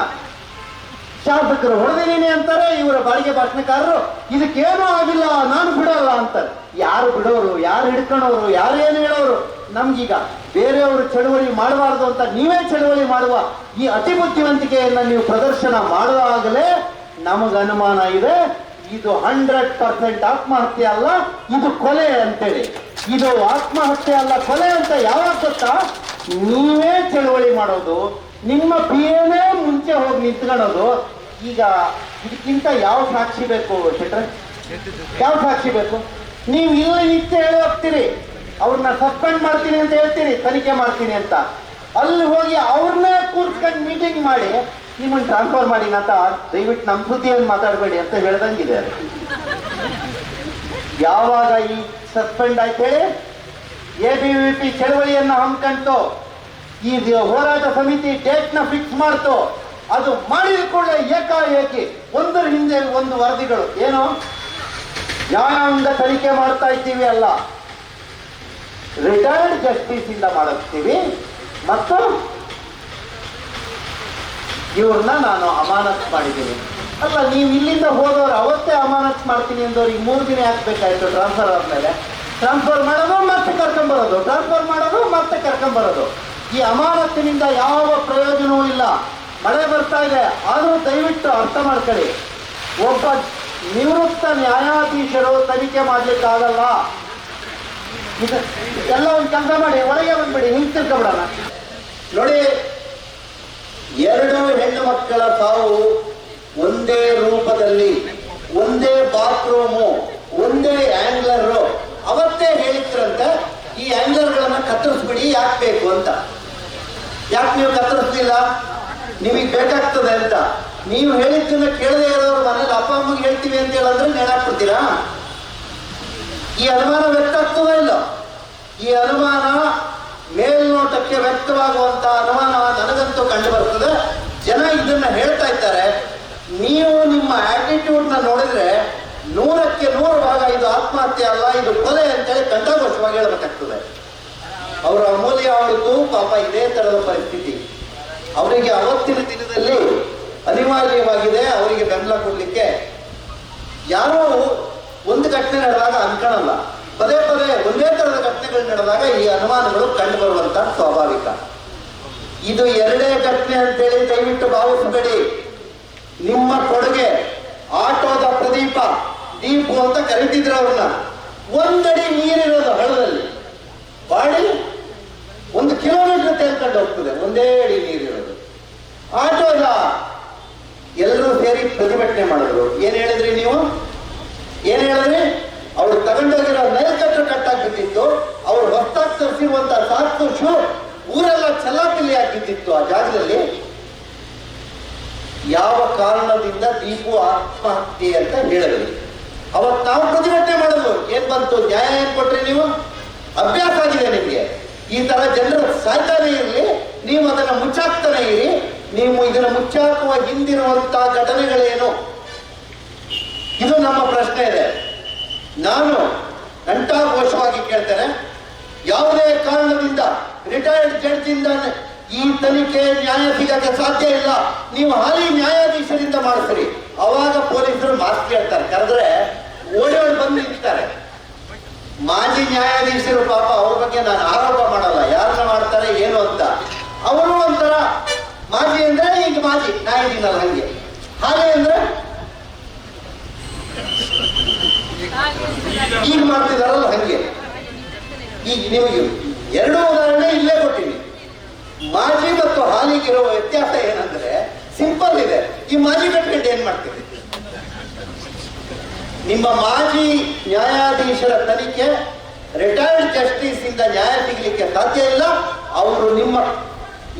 ಶಾಸಕರು ಹೊಡೆದಿದ್ದೀನಿ ಅಂತಾರೆ, ಇವರ ಬಾಡಿಗೆ ಭಾಷಣಕಾರರು, ಇದಕ್ಕೇನೂ ಆಗಿಲ್ಲ, ನಾನು ಬಿಡೋಲ್ಲ ಅಂತಾರೆ. ಯಾರು ಬಿಡೋರು, ಯಾರು ಹಿಡ್ಕೊಳೋರು, ಯಾರು ಏನು ಹೇಳೋರು? ನಮ್ಗೀಗ ಬೇರೆಯವರು ಚಳುವಳಿ ಮಾಡಬಾರ್ದು ಅಂತ ನೀವೇ ಚಳುವಳಿ ಮಾಡುವ ಈ ಅತಿ ಬುದ್ಧಿವಂತಿಕೆಯನ್ನ ನೀವು ಪ್ರದರ್ಶನ ಮಾಡುವಾಗಲೇ ನಮಗ ಅನುಮಾನ ಇದೆ, ಇದು ಹಂಡ್ರೆಡ್ ಪರ್ಸೆಂಟ್ ಆತ್ಮಹತ್ಯೆ ಅಲ್ಲ, ಇದು ಕೊಲೆ ಅಂತೇಳಿ. ಇದು ಆತ್ಮಹತ್ಯೆ ಅಲ್ಲ, ಕೊಲೆ ಅಂತ ಯಾವಾಗ ಗೊತ್ತಾ? ನೀವೇ ಚಳುವಳಿ ಮಾಡೋದು, ನಿಮ್ಮ ಪಿಯನೇ ಮುಂಚೆ ಹೋಗಿ ನಿಂತ್ಕೊಳ್ಳೋದು. ಈಗ ಇದಕ್ಕಿಂತ ಯಾವ ಸಾಕ್ಷಿ ಬೇಕು ಶೆಟ್ರೆ? ಯಾವ ಸಾಕ್ಷಿ ಬೇಕು? ನೀವು ಇಲ್ಲಿ ನಿತ್ಯ ಹೇಳಿ ಹೋಗ್ತೀರಿ. ಅವ್ರನ್ನ ಸಸ್ಪೆಂಡ್ ಮಾಡ್ತೀನಿ ಅಂತ ಹೇಳ್ತೀರಿ ತನಿಖೆ ಮಾಡ್ತೀನಿ ಅಂತ. ಅಲ್ಲಿ ಹೋಗಿ ಅವ್ರನ್ನೇ ಕೂರ್ಸ್ಕೊಂಡು ಮೀಟಿಂಗ್ ಮಾಡಿ ನಿಮ್ಮನ್ನು ಟ್ರಾನ್ಸ್ಫರ್ ಮಾಡಿ ಅಂತ ದಯವಿಟ್ಟು ನಮ್ಮ ಕೃತಿಯನ್ನು ಮಾತಾಡಬೇಡಿ ಅಂತ ಹೇಳ್ದಂಗಿದೆ ಯಾವಾಗ ಈ ಸಸ್ಪೆಂಡ್ ಆಯ್ತು ಹೇಳಿ? ಎ ಬಿ ವಿ ಪಿ ಚಳವಳಿಯನ್ನು ಹಮ್ಮಿಕೊಂಡು ಈ ಹೋರಾಟ ಸಮಿತಿ ಡೇಟ್ನ ಫಿಕ್ಸ್ ಮಾಡ್ತು. ಅದು ಮಾಡಿದ ಕೂಡಲೇ ಏಕಾಏಕಿ ಒಂದರ ಹಿಂದೆ ಒಂದು ವರದಿಗಳು. ಏನು? ಜ್ಞಾನಾಂಗ ತನಿಖೆ ಮಾಡ್ತಾ ಇದ್ದೀವಿ ಅಲ್ಲ. ರಿಟೈರ್ಡ್ ಜಸ್ಟಿಸ್ ಇಂದ ಮಾಡಿಸ್ತೀವಿ ಮತ್ತು ಇವ್ರನ್ನ ನಾನು ಅಮಾನತ್ ಮಾಡಿದ್ದೀನಿ. ಅಲ್ಲ, ನೀವು ಇಲ್ಲಿಂದ ಹೋದವ್ರು ಅವತ್ತೇ ಅಮಾನತ್ ಮಾಡ್ತೀನಿ ಅಂದವ್ರಿಗೆ ಮೂರು ದಿನ ಹಾಕ್ಬೇಕಾಯ್ತು ಟ್ರಾನ್ಸ್ಫರ್ ಆದ್ಮೇಲೆ? ಟ್ರಾನ್ಸ್ಫರ್ ಮಾಡೋದು ಮತ್ತೆ ಕರ್ಕೊಂಬರೋದು ಟ್ರಾನ್ಸ್ಫರ್ ಮಾಡೋದು ಮತ್ತೆ ಕರ್ಕೊಂಬರೋದು ಈ ಅಮಾನತ್ತಿನಿಂದ ಯಾವ ಪ್ರಯೋಜನವೂ ಇಲ್ಲ. ಮಳೆ ಬರ್ತಾ ಇದೆ. ಆದರೂ ದಯವಿಟ್ಟು ಅರ್ಥ ಮಾಡ್ಕೊಳ್ಳಿ. ಒಬ್ಬ ನಿವೃತ್ತ ನ್ಯಾಯಾಧೀಶರು ತನಿಖೆ ಮಾಡ್ಲಿಕ್ಕಾಗಲ್ಲ. ಎಲ್ಲ ಒಂದು ಕೆಲಸ ಮಾಡಿ ಒಳಗೆ ಬಂದ್ಬಿಡಿ, ಹಿಂಗೆ ತಿಳ್ಕೊಬಿಡೋಣ ನೋಡಿ ಎರಡು ಹೆಣ್ಣು ಮಕ್ಕಳ ಸಾವು ಒಂದೇ ರೂಪದಲ್ಲಿ, ಒಂದೇ ಬಾತ್ರೂಮು, ಒಂದೇ ಆಂಗ್ಲರು. ಅವತ್ತೇ ಹೇಳಿದ್ರಂತ, ಈ ಆಂಗ್ಲರ್ಗಳನ್ನ ಕತ್ತರಿಸ್ಬಿಡಿ, ಯಾಕೆ ಬೇಕು ಅಂತ. ಯಾಕೆ ನೀವು ಕತ್ತರಿಸ್ತಿಲ್ಲ ನಿಮಗೆ ಬೇಕಾಗ್ತದೆ ಅಂತ. ನೀವು ಹೇಳಿದ್ದನ್ನ ಕೇಳದೆ ಇರೋರು ಮನೇಲಿ ಅಪ್ಪ ಅಮ್ಮಗೆ ಹೇಳ್ತೀವಿ ಅಂತ ಹೇಳಿದ್ರೆ ನೆನಾಕ್ಬಿಡ್ತೀರಾ ಈ ಅನುಮಾನ ವ್ಯಕ್ತ ಆಗ್ತದ ಇಲ್ಲ? ಈ ಅನುಮಾನ ಮೇಲ್ನೋಟಕ್ಕೆ ವ್ಯಕ್ತವಾಗುವಂತ ಅನುಮಾನ ನನಗಂತೂ ಕಂಡು ಬರ್ತದೆ ಜನ ಇದನ್ನ ಹೇಳ್ತಾ ಇದ್ದಾರೆ. ನೀವು ನಿಮ್ಮ ಆಟಿಟ್ಯೂಡ್ನ ನೋಡಿದ್ರೆ ನೂರಕ್ಕೆ ನೂರು ಭಾಗ ಇದು ಆತ್ಮಹತ್ಯೆ ಅಲ್ಲ, ಇದು ಕೊಲೆ ಅಂತೇಳಿ ಕಂಠಘೋಷವಾಗಿ ಹೇಳಬೇಕಾಗ್ತದೆ. ಅವರ ಅಮೂಲ್ಯ ಅವರಿಗೂ ಪಾಪ ಇದೇ ತರದ ಪರಿಸ್ಥಿತಿ. ಅವರಿಗೆ ಅವತ್ತಿನ ದಿನದಲ್ಲಿ ಅನಿವಾರ್ಯವಾಗಿದೆ, ಅವರಿಗೆ ಬೆಂಬಲ ಕೊಡ್ಲಿಕ್ಕೆ. ಯಾರೋ ಒಂದು ಘಟನೆ ನಡೆದಾಗ ಅನ್ಕೊಳಲ್ಲ ಪದೇ ಪದೇ ಒಂದೇ ಥರದ ಘಟನೆಗಳು ನಡೆದಾಗ ಈ ಅನುಮಾನಗಳು ಕಂಡು ಬರುವಂತ ಸ್ವಾಭಾವಿಕ. ಇದು ಎರಡೇ ಘಟನೆ ಅಂತೇಳಿ ದಯವಿಟ್ಟು ಭಾವಿಸಬೇಡಿ. ನಿಮ್ಮ ಕೊಡುಗೆ, ಆಟೋದ ಪ್ರದೀಪ, ದೀಪು ಅಂತ ಕರಿತಿದ್ರು ಅವ್ರನ್ನ. ಒಂದಡಿ ನೀರಿರೋದು ಹಳದಲ್ಲಿ ಬಾಡಿ ಒಂದು ಕಿಲೋಮೀಟರ್ ತೇಳ್ಕೊಂಡು ಹೋಗ್ತದೆ, ಒಂದೇ ಅಡಿ ನೀರಿರೋದು. ಆಟೋದ ಎಲ್ಲರೂ ಸೇರಿ ಪ್ರತಿಭಟನೆ ಮಾಡಿದ್ರು. ಏನ್ ಹೇಳಿದ್ರಿ ನೀವು? ಏನ್ ಹೇಳಿದ್ರಿ? ಅವ್ರು ತಗೊಂಡೋಗಿರೋ ನೈಕಟ್ಟು ಕಟ್ಟಾಗಿದ್ದಿತ್ತು ಅವರು ಅವ್ರು ಹೊಸ್ತಾಗಿ ತರಿಸಿರುವಂತ ಸಾಕು ಶೂ ಊರೆಲ್ಲ ಚಲ್ಲಾಪಿಲ್ಲಿ ಆಗಿದ್ದಿತ್ತು ಆ ಜಾಗದಲ್ಲಿ. ಯಾವ ಕಾರಣದಿಂದ ದೀಪು ಆತ್ಮಹತ್ಯೆ ಅಂತ ಹೇಳಿದ್ರು ಅವತ್ತು ನಾವು ಪ್ರತಿಭಟನೆ ಮಾಡಿದ್ವು ಏನ್ ಬಂತು? ನ್ಯಾಯ ಏನ್ ಕೊಟ್ರಿ ನೀವು? ಅಭ್ಯಾಸ ಆಗಿದೆ ನಿಮಗೆ. ಈ ತರ ಜನರು ಸಾಯ್ತಾನೆ ಇರಲಿ, ನೀವು ಅದನ್ನ ಮುಚ್ಚಾಕ್ತಾನೆ ಇರಿ. ನೀವು ಇದನ್ನ ಮುಚ್ಚಾಕುವ ಹಿಂದಿರುವಂತಹ ಘಟನೆಗಳೇನು? ಇದು ನಮ್ಮ ಪ್ರಶ್ನೆ ಇದೆ. ನಾನು ಕಂಠಾಘೋಷವಾಗಿ ಕೇಳ್ತೇನೆ, ಯಾವುದೇ ಕಾರಣದಿಂದ ರಿಟೈರ್ಡ್ ಜಡ್ಜಿಂದ ಈ ತನಿಖೆ ನ್ಯಾಯ ಸಾಧ್ಯ ಇಲ್ಲ. ನೀವು ಹಾಲಿ ನ್ಯಾಯಾಧೀಶರಿಂದ ಮಾಡಿಸ್ರಿ. ಅವಾಗ ಪೊಲೀಸರು ಮಾತು ಕೇಳ್ತಾರೆ. ಕರೆದ್ರೆ ಓಡಿ ಬಂದು ನಿಂತಾರೆ ಮಾಜಿ ನ್ಯಾಯಾಧೀಶರು ಪಾಪ ಅವ್ರ ಬಗ್ಗೆ ನಾನು ಆರೋಪ ಮಾಡಲ್ಲ. ಯಾರನ್ನ ಮಾಡ್ತಾರೆ, ಏನು ಅಂತ. ಅವರು ಒಂಥರ ಮಾಜಿ ಅಂದ್ರೆ ಈಗ ಮಾಜಿ ನಾ ಇದೀನಲ್ಲ ಹಂಗೆ. ಹಾಗೆ ಅಂದ್ರೆ ಈಗ ಮಾಡ್ತಿದಾರಲ್ಲ ಹಂಗೆ. ಈಗ ನಿಮಗೆ ಎರಡು ಉದಾಹರಣೆ ಇಲ್ಲೇ ಕೊಟ್ಟಿನಿ. ಮಾಜಿ ಮತ್ತು ಹಾಲಿಗಿರುವ ವ್ಯತ್ಯಾಸ ಏನಂದ್ರೆ ಸಿಂಪಲ್ ಇದೆ. ಈ ಮಾಜಿ ಕಟ್ಕೊಂಡು ಏನ್ ಮಾಡ್ತೀವಿ ನಿಮ್ಮ ಮಾಜಿ ನ್ಯಾಯಾಧೀಶರ ತನಿಖೆ ರಿಟೈರ್ಡ್ ಜಸ್ಟಿಸ್ ಇಂದ ನ್ಯಾಯ ಸಿಗ್ಲಿಕ್ಕೆ ಸಾಧ್ಯ ಇಲ್ಲ. ಅವರು ನಿಮ್ಮ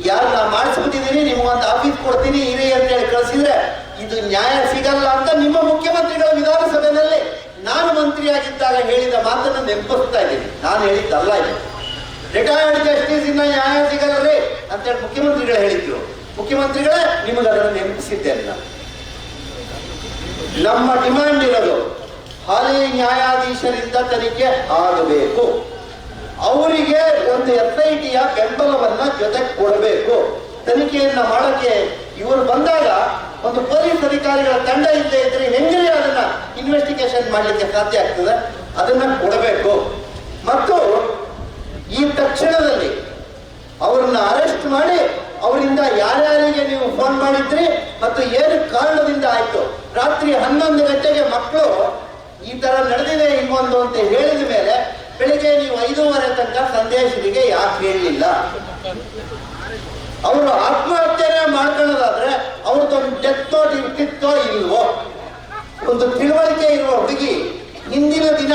ಯಾರು ನಾ ಮಾಡಿಸ್ಬಿಟ್ಟಿದ್ದೀನಿ ನಿಮ್ಗೊಂದು ಆಫೀಸ್ ಕೊಡ್ತೀನಿ, ಇರಿ ಅಂತ ಹೇಳಿ ಕಳಿಸಿದ್ರೆ ಇದು ನ್ಯಾಯ ಸಿಗಲ್ಲ ಅಂತ ನಿಮ್ಮ ಮುಖ್ಯಮಂತ್ರಿಗಳ ವಿಧಾನಸಭೆಯಲ್ಲಿ ನಾನು ಮಂತ್ರಿಯಾಗಿದ್ದಾಗ ಹೇಳಿದ ಮಾತನ್ನು ನೆನಪಿಸ್ತಾ ಇದ್ದೀನಿ. ನಾನು ಹೇಳಿದ್ದಲ್ಲ ಇದು. ರಿಟೈರ್ಡ್ ಜಸ್ಟಿಸ್ ಇನ್ನ ನ್ಯಾಯ ಅಂತ ಅಂತೇಳಿ ಮುಖ್ಯಮಂತ್ರಿಗಳು ಹೇಳಿದ್ರು. ಮುಖ್ಯಮಂತ್ರಿಗಳೇ, ನಿಮಗೆ ಅದನ್ನು ನೆನಪಿಸಿದ್ದೇನೆ ನಾನು ನಮ್ಮ ಡಿಮ್ಯಾಂಡ್ ಇರೋದು ಹಾಲಿ ನ್ಯಾಯಾಧೀಶರಿಂದ ತನಿಖೆ ಆಗಬೇಕು. ಅವರಿಗೆ ಒಂದು ಎಸ್ ಐ ಟಿಯ ಬೆಂಬಲವನ್ನ ಜೊತೆ ಕೊಡಬೇಕು. ತನಿಖೆಯನ್ನ ಮಾಡಕ್ಕೆ ಇವರು ಬಂದಾಗ ಒಂದು ಪೊಲೀಸ್ ಅಧಿಕಾರಿಗಳ ತಂಡ ಇಲ್ಲದೆ ಇದ್ರೆ ಹೆಂಗೆ ಅದನ್ನ ಇನ್ವೆಸ್ಟಿಗೇಷನ್ ಮಾಡಲಿಕ್ಕೆ ಸಾಧ್ಯ ಆಗ್ತದೆ? ಅದನ್ನ ಕೊಡಬೇಕು. ಮತ್ತು ಈ ತಕ್ಷಣದಲ್ಲಿ ಅವ್ರನ್ನ ಅರೆಸ್ಟ್ ಮಾಡಿ ಅವರಿಂದ ಯಾರ್ಯಾರಿಗೆ ನೀವು ಫೋನ್ ಮಾಡಿದ್ರಿ ಮತ್ತು ಏನು ಕಾರಣದಿಂದ ಆಯ್ತು? ರಾತ್ರಿ ಹನ್ನೊಂದು ಗಂಟೆಗೆ ಮಕ್ಕಳು ಈ ತರ ನಡೆದಿದೆ ಇನ್ನೊಂದು ಅಂತ ಹೇಳಿದ ಮೇಲೆ ಬೆಳಿಗ್ಗೆ ನೀವು ಐದೂವರೆ ತನಕ ಸಂದೇಶರಿಗೆ ಯಾಕೆ ಹೇಳಲಿಲ್ಲ ಅವರು ಆತ್ಮಹತ್ಯೆ ಮಾಡ್ಕೊಳ್ಳೋದಾದ್ರೆ ಅವ್ರದ್ದೊಂದು ಡೆತ್ ನೋಟ್ ಇರ್ತಿತ್ತೋ ಇಲ್ವೋ? ಒಂದು ತಿಳುವಳಿಕೆ ಇರುವ ಹುಡುಗಿ ಹಿಂದಿನ ದಿನ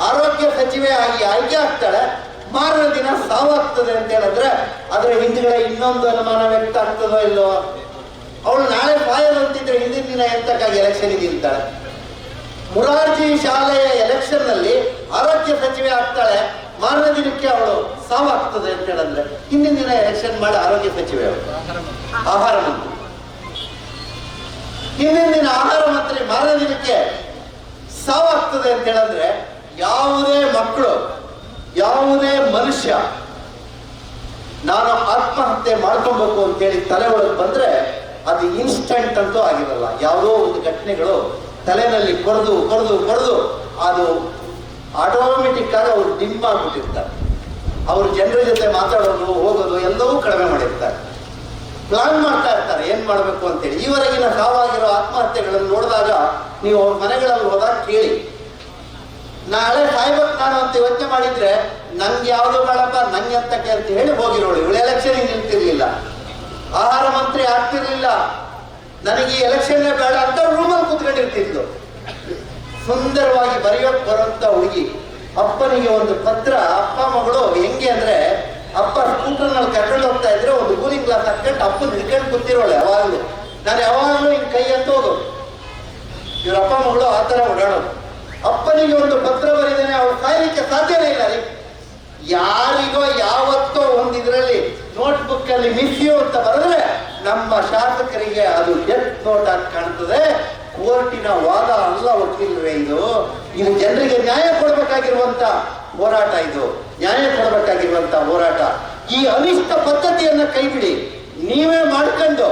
ಆರೋಗ್ಯ ಸಚಿವೆ ಆಗಿ ಆಯ್ಕೆ ಆಗ್ತಾಳೆ. ಮಾರನ ದಿನ ಸಾವಾಗ್ತದೆ ಅಂತ ಹೇಳಿದ್ರೆ ಅದರ ಹಿಂದಿನ ಇನ್ನೊಂದು ಅನುಮಾನ ವ್ಯಕ್ತ ಆಗ್ತದೋ ಇಲ್ಲವೋ ಅವಳು ನಾಳೆ ಫಾಯಲ್ ಅಂತಿದ್ರೆ ಹಿಂದಿನ ದಿನ ಎಂತಕ್ಕಾಗಿ ಎಲೆಕ್ಷನ್ ಇದ್ದಾಳೆ ಮುರಾರ್ಜಿ ಶಾಲೆಯ ಎಲೆಕ್ಷನ್ನಲ್ಲಿ ಆರೋಗ್ಯ ಸಚಿವೆ ಆಗ್ತಾಳೆ. ಮಾರನೇ ದಿನಕ್ಕೆ ಅವಳು ಸಾವಾಗ್ತದೆ ಅಂತ ಹೇಳಿದ್ರೆ ಹಿಂದಿನ ದಿನ ಎಲೆಕ್ಷನ್ ಮಾಡಿ ಆರೋಗ್ಯ ಸಚಿವೆ ಅವರು ಆಹಾರ ಮಂತ್ರಿ. ಹಿಂದಿನ ದಿನ ಆಹಾರ ಮಂತ್ರಿ ಮಾರನೇ ದಿನಕ್ಕೆ ಸಾವಾಗ್ತದೆ ಅಂತ ಹೇಳಿದ್ರೆ ಯಾವುದೇ ಮಕ್ಕಳು, ಯಾವುದೇ ಮನುಷ್ಯ ನಾನು ಆತ್ಮಹತ್ಯೆ ಮಾಡ್ಕೊಬೇಕು ಅಂತೇಳಿ ತಲೆ ಒಳಗೆ ಬಂದ್ರೆ ಅದು ಇನ್ಸ್ಟಂಟ್ ಅಂತೂ ಆಗಿರಲ್ಲ. ಯಾವುದೋ ಒಂದು ಘಟನೆಗಳು ತಲೆನಲ್ಲಿ ಕೊರೆದು ಕೊರೆದು ಕೊರೆದು ಅದು ಆಟೋಮೆಟಿಕ್ ಆಗಿ ಅವ್ರು ಡಿಮ್ ಆಗ್ಬಿಟ್ಟಿರ್ತಾರೆ. ಅವರು ಜನರ ಜೊತೆ ಮಾತಾಡೋದು, ಹೋಗೋದು ಎಲ್ಲವೂ ಕಡಿಮೆ ಮಾಡಿರ್ತಾರೆ. ಪ್ಲಾನ್ ಮಾಡ್ತಾ ಇರ್ತಾರೆ, ಏನ್ ಮಾಡಬೇಕು ಅಂತೇಳಿ. ಈವರೆಗಿನ ಸಾವಾಗಿರೋ ಆತ್ಮಹತ್ಯೆಗಳನ್ನು ನೋಡಿದಾಗ ನೀವು ಅವ್ರ ಮನೆಗಳಲ್ಲಿ ಹೋದಾಗ ಕೇಳಿ. ನಾಳೆ ಸಾಯ್ಬೇಕು ನಾನು ಅಂತ ಯೋಚನೆ ಮಾಡಿದ್ರೆ, ನಂಗೆ ಯಾವ್ದು ಬೇಡಪ್ಪ, ನಂಗೆ ಅಂತಕ್ಕೆ ಅಂತ ಹೇಳಿ ಹೋಗಿರೋಳು. ಇವಳು ಎಲೆಕ್ಷನ್ ನಿಲ್ತಿರ್ಲಿಲ್ಲ ಆಹಾರ ಮಂತ್ರಿ ಆಗ್ತಿರ್ಲಿಲ್ಲ. ನನಗೆ ಈ ಎಲೆಕ್ಷನ್ ಬೇಡ ಅಂತ ರೂಮಲ್ಲಿ ಕೂತ್ಕೊಂಡಿರ್ತಿದ್ಲು. ಸುಂದರವಾಗಿ ಬರೆಯೋಕೆ ಬರುವಂತ ಹುಡುಗಿ. ಅಪ್ಪನಿಗೆ ಒಂದು ಪತ್ರ, ಅಪ್ಪ ಮಗಳು ಹೆಂಗೆ ಅಂದ್ರೆ, ಅಪ್ಪ ಸ್ಕೂಟರ್ನಲ್ಲಿ ಕರ್ಕೊಂಡು ಹೋಗ್ತಾ ಇದ್ರೆ ಒಂದು ಕೂಲಿಂಗ್ ಗ್ಲಾಸ್ ಹಾಕೊಂಡು ಅಪ್ಪ ನಿಲ್ಕೊಂಡು ಕೂತಿರೋಳೆ ಯಾವಾಗಲೂ. ನಾನು ಯಾವಾಗಲೂ ಹಿಂಗ್ ಕೈ ಎತ್ತೋದು ಇವ್ರ ಅಪ್ಪ ಮಗಳು ಆ ಥರ ಓಡಾಡೋದು. ಅಪ್ಪನಿಗೆ ಒಂದು ಪತ್ರ ಬರೀದೇನೆ ಅವ್ರು ಕಾಯಲಿಕ್ಕೆ ಸಾಧ್ಯನೇ ಇಲ್ಲ ರೀ. ಯಾರಿಗೋ ಯಾವತ್ತೋ ಒಂದು ಇದರಲ್ಲಿ ನೋಟ್ಬುಕ್ ಅಲ್ಲಿ ಮಿಸ್ ಯು ಅಂತ ಬರೆದ್ರೆ ನಮ್ಮ ಶಾಸಕರಿಗೆ ಅದು ಡೆತ್ ನೋಟ್ ಆಗಿ ಕಾಣ್ತದೆ. ಕೋರ್ಟಿನ ವಾದ ಅಲ್ಲ ವಕೀಲರೇ ಇದು. ಇದು ಜನರಿಗೆ ನ್ಯಾಯ ಕೊಡಬೇಕಾಗಿರುವಂತ ಹೋರಾಟ ಇದು. ನ್ಯಾಯ ಕೊಡಬೇಕಾಗಿರುವಂತ ಹೋರಾಟ. ಈ ಅನಿಷ್ಟ ಪದ್ಧತಿಯನ್ನ ಕೈಬಿಡಿ. ನೀವೇ ಮಾಡ್ಕೊಂಡು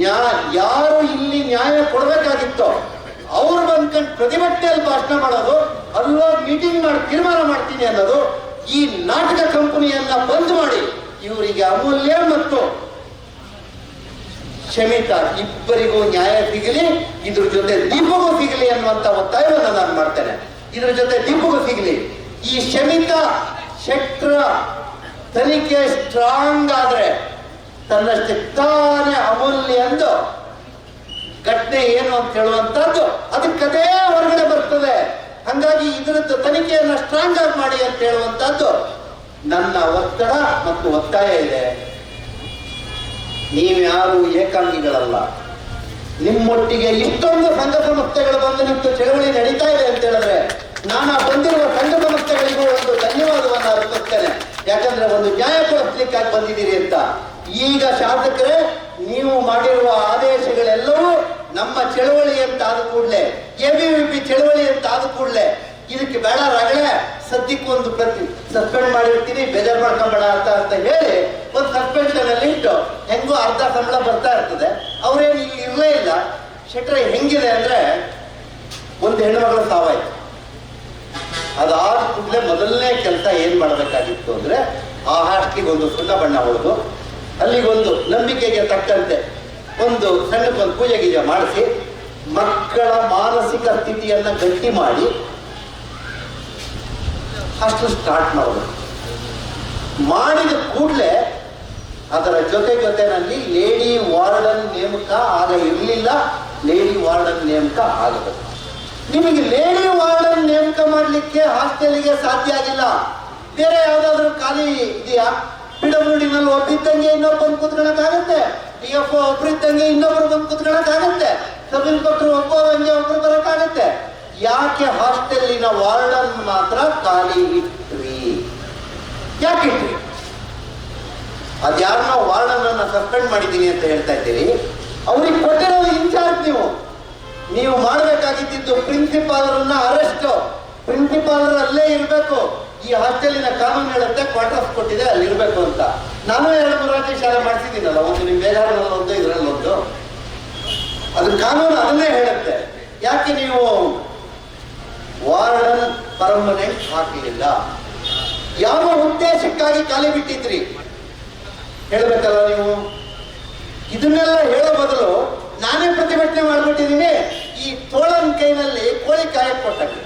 ನ್ಯಾ ಯಾರು ಇಲ್ಲಿ ನ್ಯಾಯ ಕೊಡಬೇಕಾಗಿತ್ತೋ ಅವ್ರು ಬಂದ್ಕೊಂಡು ಪ್ರತಿಭಟನೆಯಲ್ಲಿ ಭಾಷಣ ಮಾಡೋದು, ಅಲ್ಲೋ ಮೀಟಿಂಗ್ ಮಾಡಿ ತೀರ್ಮಾನ ಮಾಡ್ತೀನಿ ಅನ್ನೋದು ಈ ನಾಟಕ ಕಂಪನಿಯನ್ನ ಬಂದ್ ಮಾಡಿ, ಇವರಿಗೆ ಅಮೂಲ್ಯ ಮತ್ತು ಶಮಿತಾ ಇಬ್ಬರಿಗೂ ನ್ಯಾಯ ಸಿಗಲಿ, ಇದ್ರ ಜೊತೆ ದೀಪಗೂ ಸಿಗಲಿ ಅನ್ನುವಂತ ಒತ್ತಾಯವನ್ನು ನಾನು ಮಾಡ್ತೇನೆ. ಇದ್ರ ಜೊತೆ ದೀಪಗೂ ಸಿಗಲಿ. ಈ ಶಮಿತ ಶಕ್ರ ತನಿಖೆ ಸ್ಟ್ರಾಂಗ್ ಆದ್ರೆ ತನ್ನಷ್ಟೇ ತಾನೇ ಅಮೂಲ್ಯ ಎಂದು ಘಟನೆ ಏನು ಅಂತ ಹೇಳುವಂತದ್ದು ಅದಕ್ಕದೇ ಹೊರಗಡೆ ಬರ್ತದೆ. ಹಂಗಾಗಿ ಇದರದ್ದು ತನಿಖೆಯನ್ನ ಸ್ಟ್ರಾಂಗ್ ಆಗಿ ಮಾಡಿ ಅಂತ ಹೇಳುವಂತದ್ದು ನನ್ನ ಒತ್ತಡ ಮತ್ತು ಒತ್ತಾಯ ಇದೆ. ನೀವ್ಯಾರು ಏಕಾಂಗಿಗಳಲ್ಲ. ನಿಮ್ಮೊಟ್ಟಿಗೆ ಇಷ್ಟೊಂದು ಸಂಘ ಸಂಸ್ಥೆಗಳು ಬಂದು ನಿಂತು ಚಳವಳಿ ನಡೀತಾ ಇದೆ ಅಂತ ಹೇಳಿದ್ರೆ ನಾನು ಬಂದಿರುವ ಸಂಘ ಸಂಸ್ಥೆಗಳಿಗೂ ಒಂದು ಧನ್ಯವಾದವನ್ನು ಅರ್ಪಿಸ್ತೇನೆ. ಯಾಕಂದ್ರೆ ಒಂದು ನ್ಯಾಯ ಕೊಡಿಸ್ಲಿಕ್ಕಾಗಿ ಬಂದಿದ್ದೀರಿ ಅಂತ. ಈಗ ಶಾಸಕರೇ, ನೀವು ಮಾಡಿರುವ ಆದೇಶಗಳೆಲ್ಲವೂ ನಮ್ಮ ಚಳವಳಿ ಅಂತ ಆದ ಕೂಡಲೇ ಎಬಿವಿಪಿ ಚಳವಳಿ ಅಂತ ಆದ ಕೂಡಲೇ ಇದಕ್ಕೆ ಬೇಡ ಸದ್ಯಕ್ಕೆ ಒಂದು ಪ್ರತಿ ಸಸ್ಪೆಂಡ್ ಮಾಡಿರ್ತೀನಿ, ಬೇಜಾರು ಮಾಡ್ಕೊಂಬೇಡ ಅಂತ ಅಂತ ಹೇಳಿ ಒಂದು ಸಸ್ಪೆನ್ಷನ್ ಅಲ್ಲಿ ಇಟ್ಟು ಹೆಂಗೋ ಅರ್ಧ ಸಂಬಳ ಬರ್ತಾ ಇರ್ತದೆ. ಅವ್ರೇನು ಇಲ್ಲಿ ಇರಲೇ ಇಲ್ಲ. ಶೆಟ್ರ ಹೆಂಗಿದೆ ಅಂದ್ರೆ ಒಂದು ಹೆಣ್ಣುಮಗಳ ಸಾವಾಯ್ತು. ಅದಾದ ಕೂಡಲೇ ಮೊದಲನೇ ಕೆಲಸ ಏನ್ ಮಾಡಬೇಕಾಗಿತ್ತು ಅಂದ್ರೆ ಆ ಹಾಸ್ಟ್ಲಿಗೆ ಒಂದು ಸುಣ್ಣ ಬಣ್ಣ ಹೊಡೆದು, ಅಲ್ಲಿಗೊಂದು ನಂಬಿಕೆಗೆ ತಕ್ಕಂತೆ ಒಂದು ಸಣ್ಣಕ್ಕೊಂದು ಪೂಜೆ ಗೀಜೆ ಮಾಡಿಸಿ, ಮಕ್ಕಳ ಮಾನಸಿಕ ಸ್ಥಿತಿಯನ್ನ ಗಟ್ಟಿ ಮಾಡಿ ಅಷ್ಟು ಸ್ಟಾರ್ಟ್ ಮಾಡಬೇಕು ಮಾಡಿದ ಕೂಡಲೇ ಅದರ ಜೊತೆ ಜೊತೆನಲ್ಲಿ ಲೇಡಿ ವಾರ್ಡನ್ ನೇಮಕ ಆಗ ಇರಲಿಲ್ಲ, ಲೇಡಿ ವಾರ್ಡನ್ ನೇಮಕ ಆಗಬೇಕು. ನಿಮಗೆ ಲೇಡಿ ವಾರ್ಡನ್ ನೇಮಕ ಮಾಡಲಿಕ್ಕೆ ಹಾಸ್ಟೆಲ್ಗೆ ಸಾಧ್ಯ ಆಗಿಲ್ಲ. ಬೇರೆ ಯಾವ್ದಾದ್ರು ಖಾಲಿ ಇದೆಯಾ? ಪಿಡಬ್ಲ್ಯೂಡಿನಲ್ಲಿ ಒಬ್ಬಿದ್ದಂಗೆ ಇನ್ನೊಬ್ಬ ಬಂದು ಕುತ್ಕೊಳಕ್ಕಾಗತ್ತೆ ಡಿ ಎಫ್ ಒಬ್ರಿದ್ದಂಗೆ ಇನ್ನೊಬ್ರು ಬಂದು ಕುತ್ಕೊಳಕ್ಕಾಗತ್ತೆ ಸಬ್ ಇನ್ಸ್ಪೆಕ್ಟರ್ ಒಬ್ಬ ಹಂಗೆ ಒಬ್ರು ಬರೋಕ್ಕಾಗತ್ತೆ. ಯಾಕೆ ಹಾಸ್ಟೆಲ್ಲಿನ ವಾರ್ಡನ್ ಮಾತ್ರ ಖಾಲಿ ಇಟ್ರಿ ಯಾಕೆ ಇಟ್ರಿ ಅದ್ಯಾರನ್ನ ವಾರ್ಡನ್ ಅನ್ನ ಸಸ್ಪೆಂಡ್ ಮಾಡಿದ್ದೀನಿ ಅಂತ ಹೇಳ್ತಾ ಇದ್ದೀರಿ. ಅವ್ರಿಗೆ ಕೊಟ್ಟಿರೋ ಇನ್ಚಾರ್ಜ್ ನೀವು. ನೀವು ಮಾಡಬೇಕಾಗಿದ್ದು ಪ್ರಿನ್ಸಿಪಾಲರನ್ನ ಅರೆಸ್ಟ್. ಪ್ರಿನ್ಸಿಪಾಲರ್ ಅಲ್ಲೇ ಇರಬೇಕು. ಈ ಹಾಸ್ಟೆಲಿನ ಕಾನೂನು ಹೇಳುತ್ತೆ, ಕ್ವಾರ್ಟರ್ಸ್ ಕೊಟ್ಟಿದೆ, ಅಲ್ಲಿ ಇರಬೇಕು ಅಂತ. ನಾನು ಎರಡು ಮೂರಾಜಿ ಶಾಲೆ ಮಾಡಿಸಿದ್ದೀನಲ್ಲ, ಒಂದು ನಿಮ್ಮ ಬೇಜಾರಲ್ಲಿ ಒಂದು ಇದರಲ್ಲಿ ಒಂದು. ಅದು ಕಾನೂನು ಅದನ್ನೇ ಹೇಳುತ್ತೆ. ಯಾಕೆ ನೀವು ವಾರ್ಡನ್ ಪರ್ಮನೆಂಟ್ ಹಾಕಲಿಲ್ಲ. ಯಾವ ಉದ್ದೇಶಕ್ಕಾಗಿ ಖಾಲಿ ಬಿಟ್ಟಿದ್ರಿ? ಹೇಳ್ಬೇಕಲ್ಲ ನೀವು? ಇದನ್ನೆಲ್ಲ ಹೇಳೋ ಬದಲು ನಾನೇ ಪ್ರತಿಭಟನೆ ಮಾಡ್ಬಿಟ್ಟಿದ್ದೀನಿ. ಈ ತೋಳನ ಕೈನಲ್ಲಿ ಕೋಳಿ ಕಾಯಕ್ ಕೊಟ್ಟಂಗೆ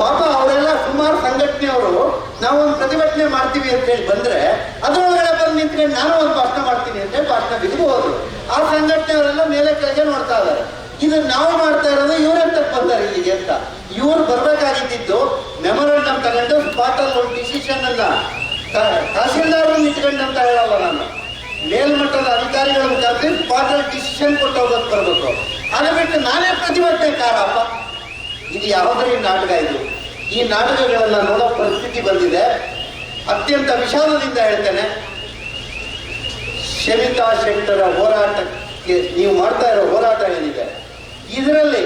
ಪಾಪ ಅವರೆಲ್ಲ ಸುಮಾರು ಸಂಘಟನೆಯವರು ನಾವು ಒಂದು ಪ್ರತಿಭಟನೆ ಮಾಡ್ತೀವಿ ಅಂತ ಹೇಳಿ ಬಂದ್ರೆ ಅದರೊಳಗಡೆ ಬಂದು ನಿಂತ್ಕೊಂಡು ನಾನು ಒಂದು ಭಾಷಣ ಮಾಡ್ತೀನಿ ಅಂತ ಹೇಳಿ ಭಾಷಣ ಬಿದ್ದು ಹೋದ್ರು. ಆ ಸಂಘಟನೆಯವರೆಲ್ಲ ಮೇಲೆ ಕೆಳಗೆ ನೋಡ್ತಾ ಇದ್ದಾರೆ. ಇದು ನಾವು ಮಾಡ್ತಾ ಇರೋದು ಇವರೇ ಬಂದಾರೆ ಇಲ್ಲಿಗೆ ಅಂತ. ಇವ್ರು ಬರ್ಬೇಕಾಗಿದ್ದು ಮೆಮೊರಂಡಮ್ ತಗೊಂಡು ಸ್ಪಾಟ್ ಅಲ್ಲಿ ಒಂದು ಡಿಸಿಷನ್ ಅನ್ನ ತಹಸೀಲ್ದಾರ್ ನಿಂತ್ಕೊಂಡು ಅಂತ ಹೇಳಲ್ಲ ನಾನು. ಮೇಲ್ಮಟ್ಟದ ಅಧಿಕಾರಿಗಳನ್ನು ಕರೆದು ಪಾಟಲ್ ಡಿಸಿಷನ್ ಕೊಟ್ಟು ಹೋಗೋದು ಬರಬೇಕು. ಅದು ಬಿಟ್ಟು ನಾನೇ ಪ್ರತಿಭಟನೆ ಕಾರಪ್ಪ. ಇದು ಯಾವುದರ ನಾಟಕ ಇದು? ಈ ನಾಟಕಗಳನ್ನ ನೋಡೋ ಪರಿಸ್ಥಿತಿ ಬಂದಿದೆ. ಅತ್ಯಂತ ವಿಷಾದದಿಂದ ಹೇಳ್ತೇನೆ. ಶಮಿತಾ ಶೆಟ್ಟರ ಹೋರಾಟಕ್ಕೆ ನೀವು ಮಾಡ್ತಾ ಇರೋ ಹೋರಾಟ ಏನಿದೆ? ಇದರಲ್ಲಿ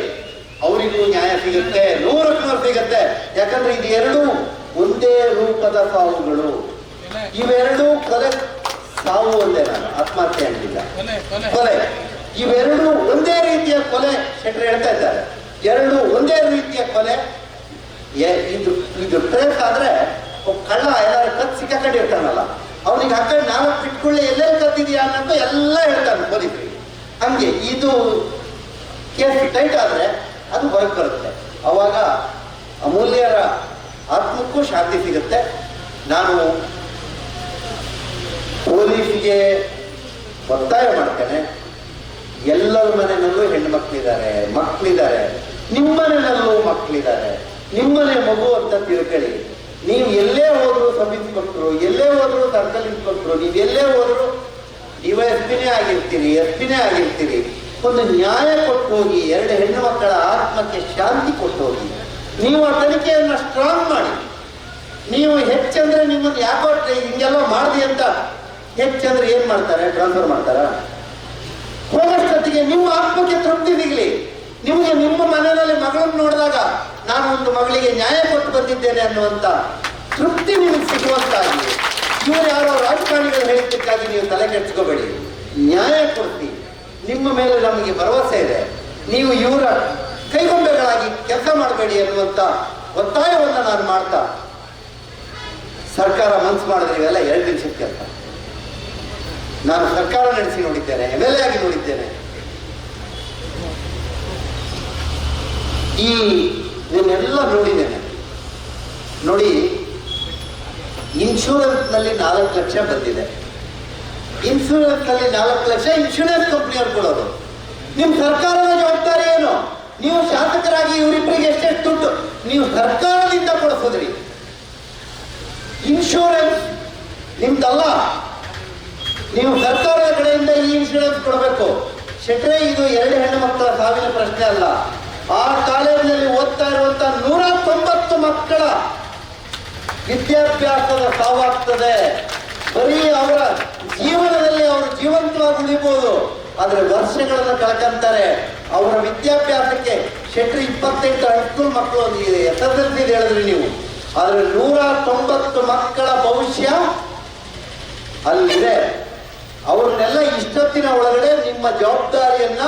ಅವರಿಗೂ ನ್ಯಾಯ ಸಿಗುತ್ತೆ ನೂರಕ್ಕೆ ನೂರು ಸಿಗುತ್ತೆ. ಯಾಕಂದ್ರೆ ಇದು ಎರಡೂ ಒಂದೇ ರೂಪದ ಸಾವುಗಳು. ಇವೆರಡೂ ಕೊಲೆ ಸಾವು ಒಂದೇ ನಾನು ಆತ್ಮಹತ್ಯೆ ಅಂತಿಲ್ಲ. ಕೊಲೆ ಇವೆರಡು ಒಂದೇ ರೀತಿಯ ಕೊಲೆ ಶೆಟ್ರು ಹೇಳ್ತಾ ಇದ್ದಾರೆ. ಎರಡು ಒಂದೇ ರೀತಿಯ ಕೊಲೆ. ಇದು ಇದು ಟ್ರೇಸ್ ಆದ್ರೆ ಕಳ್ಳ ಎಲ್ಲಾರು ಕತ್ ಸಿಕ್ಕಾಕೊಂಡಿರ್ತಾನಲ್ಲ ಅವನಿಗೆ ಹಾಕೊಂಡು ನಾಲ್ಕು ಬಿಟ್ಕೊಳ್ಳಿ ಎಲ್ಲೆಲ್ಲಿ ಕತ್ತಿದ್ಯಾ ಅನ್ನೋದು ಎಲ್ಲ ಹೇಳ್ತಾನೆ ಪೊಲೀಸರಿಗೆ ಹಂಗೆ ಇದು ಕೇಸ್ ಟೈಟ್ ಆದರೆ ಅದು ಹೊರಗೆ ಬರುತ್ತೆ. ಅವಾಗ ಅಮೂಲ್ಯರ ಆತ್ಮಕ್ಕೂ ಶಾಂತಿ ಸಿಗುತ್ತೆ. ನಾನು ಪೊಲೀಸಿಗೆ ಒತ್ತಾಯ ಮಾಡ್ತೇನೆ. ಎಲ್ಲರ ಮನೆಯಲ್ಲೂ ಹೆಣ್ಣು ಮಕ್ಕಳಿದ್ದಾರೆ ಮಕ್ಕಳಿದ್ದಾರೆ ನಿಮ್ಮ ಮನೆಯಲ್ಲೂ ಮಕ್ಕಳಿದ್ದಾರೆ ನಿಮ್ಮನೆ ಮಗು ಅಂತ ತಿಳ್ಕೊಳ್ಳಿ. ನೀವು ಎಲ್ಲೇ ಹೋದ್ರು ಸಮಿತಿ ಇನ್ಸ್ಪೆಕ್ಟ್ರು ಎಲ್ಲೇ ಹೋದ್ರು ಸರ್ಕಲ್ ಇನ್ಸ್ಪೆಕ್ಟ್ರು ನೀವು ಎಲ್ಲೇ ಹೋದ್ರು ನೀವು ಎಸ್ ಪಿನೇ ಆಗಿರ್ತೀರಿ ಎಸ್ ಆಗಿರ್ತೀರಿ. ಒಂದು ನ್ಯಾಯ ಕೊಟ್ಟು ಹೋಗಿ ಎರಡು ಹೆಣ್ಣು ಮಕ್ಕಳ ಆತ್ಮಕ್ಕೆ ಶಾಂತಿ ಕೊಟ್ಟು ಹೋಗಿ ನೀವು ಆ ತನಿಖೆಯನ್ನು ಸ್ಟ್ರಾಂಗ್ ಮಾಡಿ. ನೀವು ಹೆಚ್ಚಂದ್ರೆ ನಿಮ್ಮನ್ನು ಯಾಕೋ ಹಿಂಗೆಲ್ಲ ಮಾಡಿದೆ ಅಂತ ಹೆಚ್ಚಂದ್ರೆ ಏನ್ ಮಾಡ್ತಾರೆ? ಟ್ರಾನ್ಸ್ಫರ್ ಮಾಡ್ತಾರ? ಹೋಗೋಷ್ಟೊತ್ತಿಗೆ ನಿಮ್ಮ ಆತ್ಮಕ್ಕೆ ತೃಪ್ತಿ ಸಿಗಲಿ. ನಿಮಗೆ ನಿಮ್ಮ ಮನೆಯಲ್ಲಿ ಮಗಳನ್ನು ನೋಡಿದಾಗ ನಾನು ಒಂದು ಮಗಳಿಗೆ ನ್ಯಾಯ ಕೊಟ್ಟು ಬಂದಿದ್ದೇನೆ ಅನ್ನುವಂತ ತೃಪ್ತಿ ನಿಮಗೆ ಸಿಗುವಂತಾಗಿ. ಇವರು ಯಾರೋ ರಾಜಕಾರಣಿಗಳು ಹೇಳಿದ್ದಕ್ಕಾಗಿ ನೀವು ತಲೆ ಕೆಡಿಸ್ಕೋಬೇಡಿ. ನ್ಯಾಯ ಕೊಡ್ತಿ ನಿಮ್ಮ ಮೇಲೆ ನಮಗೆ ಭರವಸೆ ಇದೆ. ನೀವು ಇವರ ಕೈಗೊಂಬೆಗಳಾಗಿ ಕೆಲಸ ಮಾಡಬೇಡಿ ಅನ್ನುವಂತ ಒತ್ತಾಯವನ್ನು ನಾನು ಮಾಡ್ತಾ ಸರ್ಕಾರ ಮನ್ಸು ಮಾಡಿದ್ರೆ ಇವೆಲ್ಲ ಎರಡು ನಿಮಿಷಕ್ಕೆ ಕೆಲಸ ನಾನು ಸರ್ಕಾರ ನಡೆಸಿ ನೋಡಿದ್ದೇನೆ, ಎಂ ಎಲ್ ಎ ಆಗಿ ನೋಡಿದ್ದೇನೆ. ಈ ಇದನ್ನೆಲ್ಲ ನೋಡಿದ್ದೇನೆ. ನೋಡಿ ಇನ್ಶೂರೆನ್ಸ್ನಲ್ಲಿ ನಾಲ್ಕು ಲಕ್ಷ ಬಂದಿದೆ. ಇನ್ಶೂರೆನ್ಸ್ ಅಲ್ಲಿ ನಾಲ್ಕು ಲಕ್ಷ ಇನ್ಶೂರೆನ್ಸ್ ಕಂಪ್ನಿಯವ್ರು ಕೊಡೋದು ನಿಮ್ಮ ಸರ್ಕಾರದ ಜವಾಬ್ದಾರಿ ಏನು? ನೀವು ಶಾಸಕರಾಗಿ ಇವರಿಬ್ಬರಿಗೆ ಎಷ್ಟೆಷ್ಟು ದುಡ್ಡು? ನೀವು ಸರ್ಕಾರದಿಂದ ಕೊಡಿಸಿದ್ರಿ. ಇನ್ಶೂರೆನ್ಸ್ ನಿಮ್ದಲ್ಲ. ನೀವು ಸರ್ಕಾರದ ಕಡೆಯಿಂದ ಈ ಇನ್ಶೂರೆನ್ಸ್ ಕೊಡಬೇಕು. ಶೆಟ್ರೆ, ಇದು ಎರಡು ಹೆಣ್ಣು ಮಕ್ಕಳ ಸಾವಿನ ಪ್ರಶ್ನೆ ಅಲ್ಲ. ಆ ಕಾಲೇಜಿನಲ್ಲಿ ಓದ್ತಾ ಇರುವಂತ ನೂರ ತೊಂಬತ್ತು ಮಕ್ಕಳ ವಿದ್ಯಾಭ್ಯಾಸದ ಸಾವಾಗ್ತದೆ. ಬರೀ ಅವರ ಜೀವನದಲ್ಲಿ ಅವರು ಜೀವಂತವಾಗಿ ಉಳಿಬಹುದು ಆದ್ರೆ ವರ್ಷಗಳನ್ನ ಕಳ್ಕಂತಾರೆ. ಅವರ ವಿದ್ಯಾಭ್ಯಾಸಕ್ಕೆ ಶೆಟ್ರಿ ಇಪ್ಪತ್ತೆಂಟು ಹೈಸ್ಕೂಲ್ ಮಕ್ಕಳು ಎಸ್ ಇದೆ ಎಲ್ ಸಿ ಹೇಳಿದ್ರಿ ನೀವು. ಆದ್ರೆ ನೂರ ತೊಂಬತ್ತು ಮಕ್ಕಳ ಭವಿಷ್ಯ ಅಲ್ಲಿದೆ. ಅವ್ರನ್ನೆಲ್ಲ ಇಷ್ಟೊತ್ತಿನ ಒಳಗಡೆ ನಿಮ್ಮ ಜವಾಬ್ದಾರಿಯನ್ನ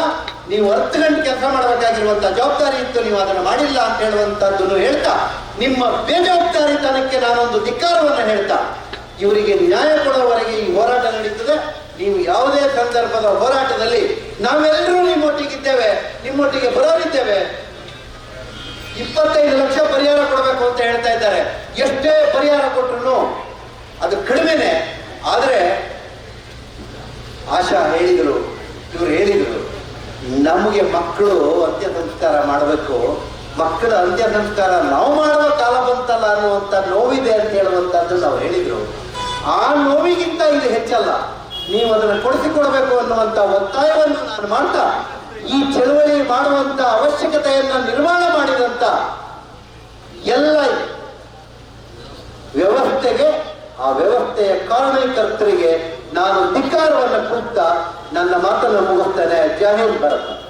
ನೀವು ಅರ್ಥಗಂಟು ಕೆಲಸ ಮಾಡಬೇಕಾಗಿರುವಂತ ಜವಾಬ್ದಾರಿ ಇತ್ತು. ನೀವು ಅದನ್ನು ಮಾಡಿಲ್ಲ ಅಂತ ಹೇಳುವಂತದ್ದನ್ನು ಹೇಳ್ತಾ, ನಿಮ್ಮ ಬೇಜವಾಬ್ದಾರಿತನಕ್ಕೆ ನಾನೊಂದು ಧಿಕ್ಕಾರವನ್ನು ಹೇಳ್ತಾ ಇವರಿಗೆ ನ್ಯಾಯ ಕೊಡುವವರೆಗೆ ಈ ಹೋರಾಟ ನಡೀತದೆ. ನೀವು ಯಾವುದೇ ಸಂದರ್ಭದ ಹೋರಾಟದಲ್ಲಿ ನಾವೆಲ್ಲರೂ ನಿಮ್ಮೊಟ್ಟಿಗಿದ್ದೇವೆ, ನಿಮ್ಮೊಟ್ಟಿಗೆ ಬರೋರಿದ್ದೇವೆ. ಇಪ್ಪತ್ತೈದು ಲಕ್ಷ ಪರಿಹಾರ ಕೊಡಬೇಕು ಅಂತ ಹೇಳ್ತಾ ಇದ್ದಾರೆ. ಎಷ್ಟೇ ಪರಿಹಾರ ಕೊಟ್ಟರು ಅದು ಕಡಿಮೆನೆ. ಆದರೆ ಆಶಾ ಹೇಳಿದರು, ಇವರು ಹೇಳಿದರು, ನಮಗೆ ಮಕ್ಕಳು ಅಂತ್ಯ ಸಂಸ್ಕಾರ ಮಾಡಬೇಕು. ಮಕ್ಕಳ ಅಂತ್ಯ ಸಂಸ್ಕಾರ ನಾವು ಮಾಡುವ ಕಾಲ ಬಂತಲ್ಲ ಅನ್ನುವಂಥ ನೋವಿದೆ ಅಂತ ಹೇಳುವಂಥದ್ದು ನಾವು ಹೇಳಿದ್ರು. ಆ ನೋವಿಗಿಂತ ಇದು ಹೆಚ್ಚಲ್ಲ. ನೀವು ಅದನ್ನು ಕೊಡಿಸಿಕೊಡಬೇಕು ಅನ್ನುವಂಥ ಒತ್ತಾಯವನ್ನು ನಾನು ಮಾಡ್ತಾ, ಈ ಚಳುವಳಿ ಮಾಡುವಂತ ಅವಶ್ಯಕತೆಯನ್ನು ನಿರ್ಮಾಣ ಮಾಡಿದಂತ ಎಲ್ಲ ವ್ಯವಸ್ಥೆಗೆ, ಆ ವ್ಯವಸ್ಥೆಯ ಕಾರಣಕರ್ತರಿಗೆ ನಾನು ಧಿಕ್ಕಾರವನ್ನು ಕೂಗ್ತಾ ನನ್ನ ಮಾತನ್ನು ಮುಗಿಸ್ತೇನೆ. ಜಾಹೀರ್ ಭಾರತ.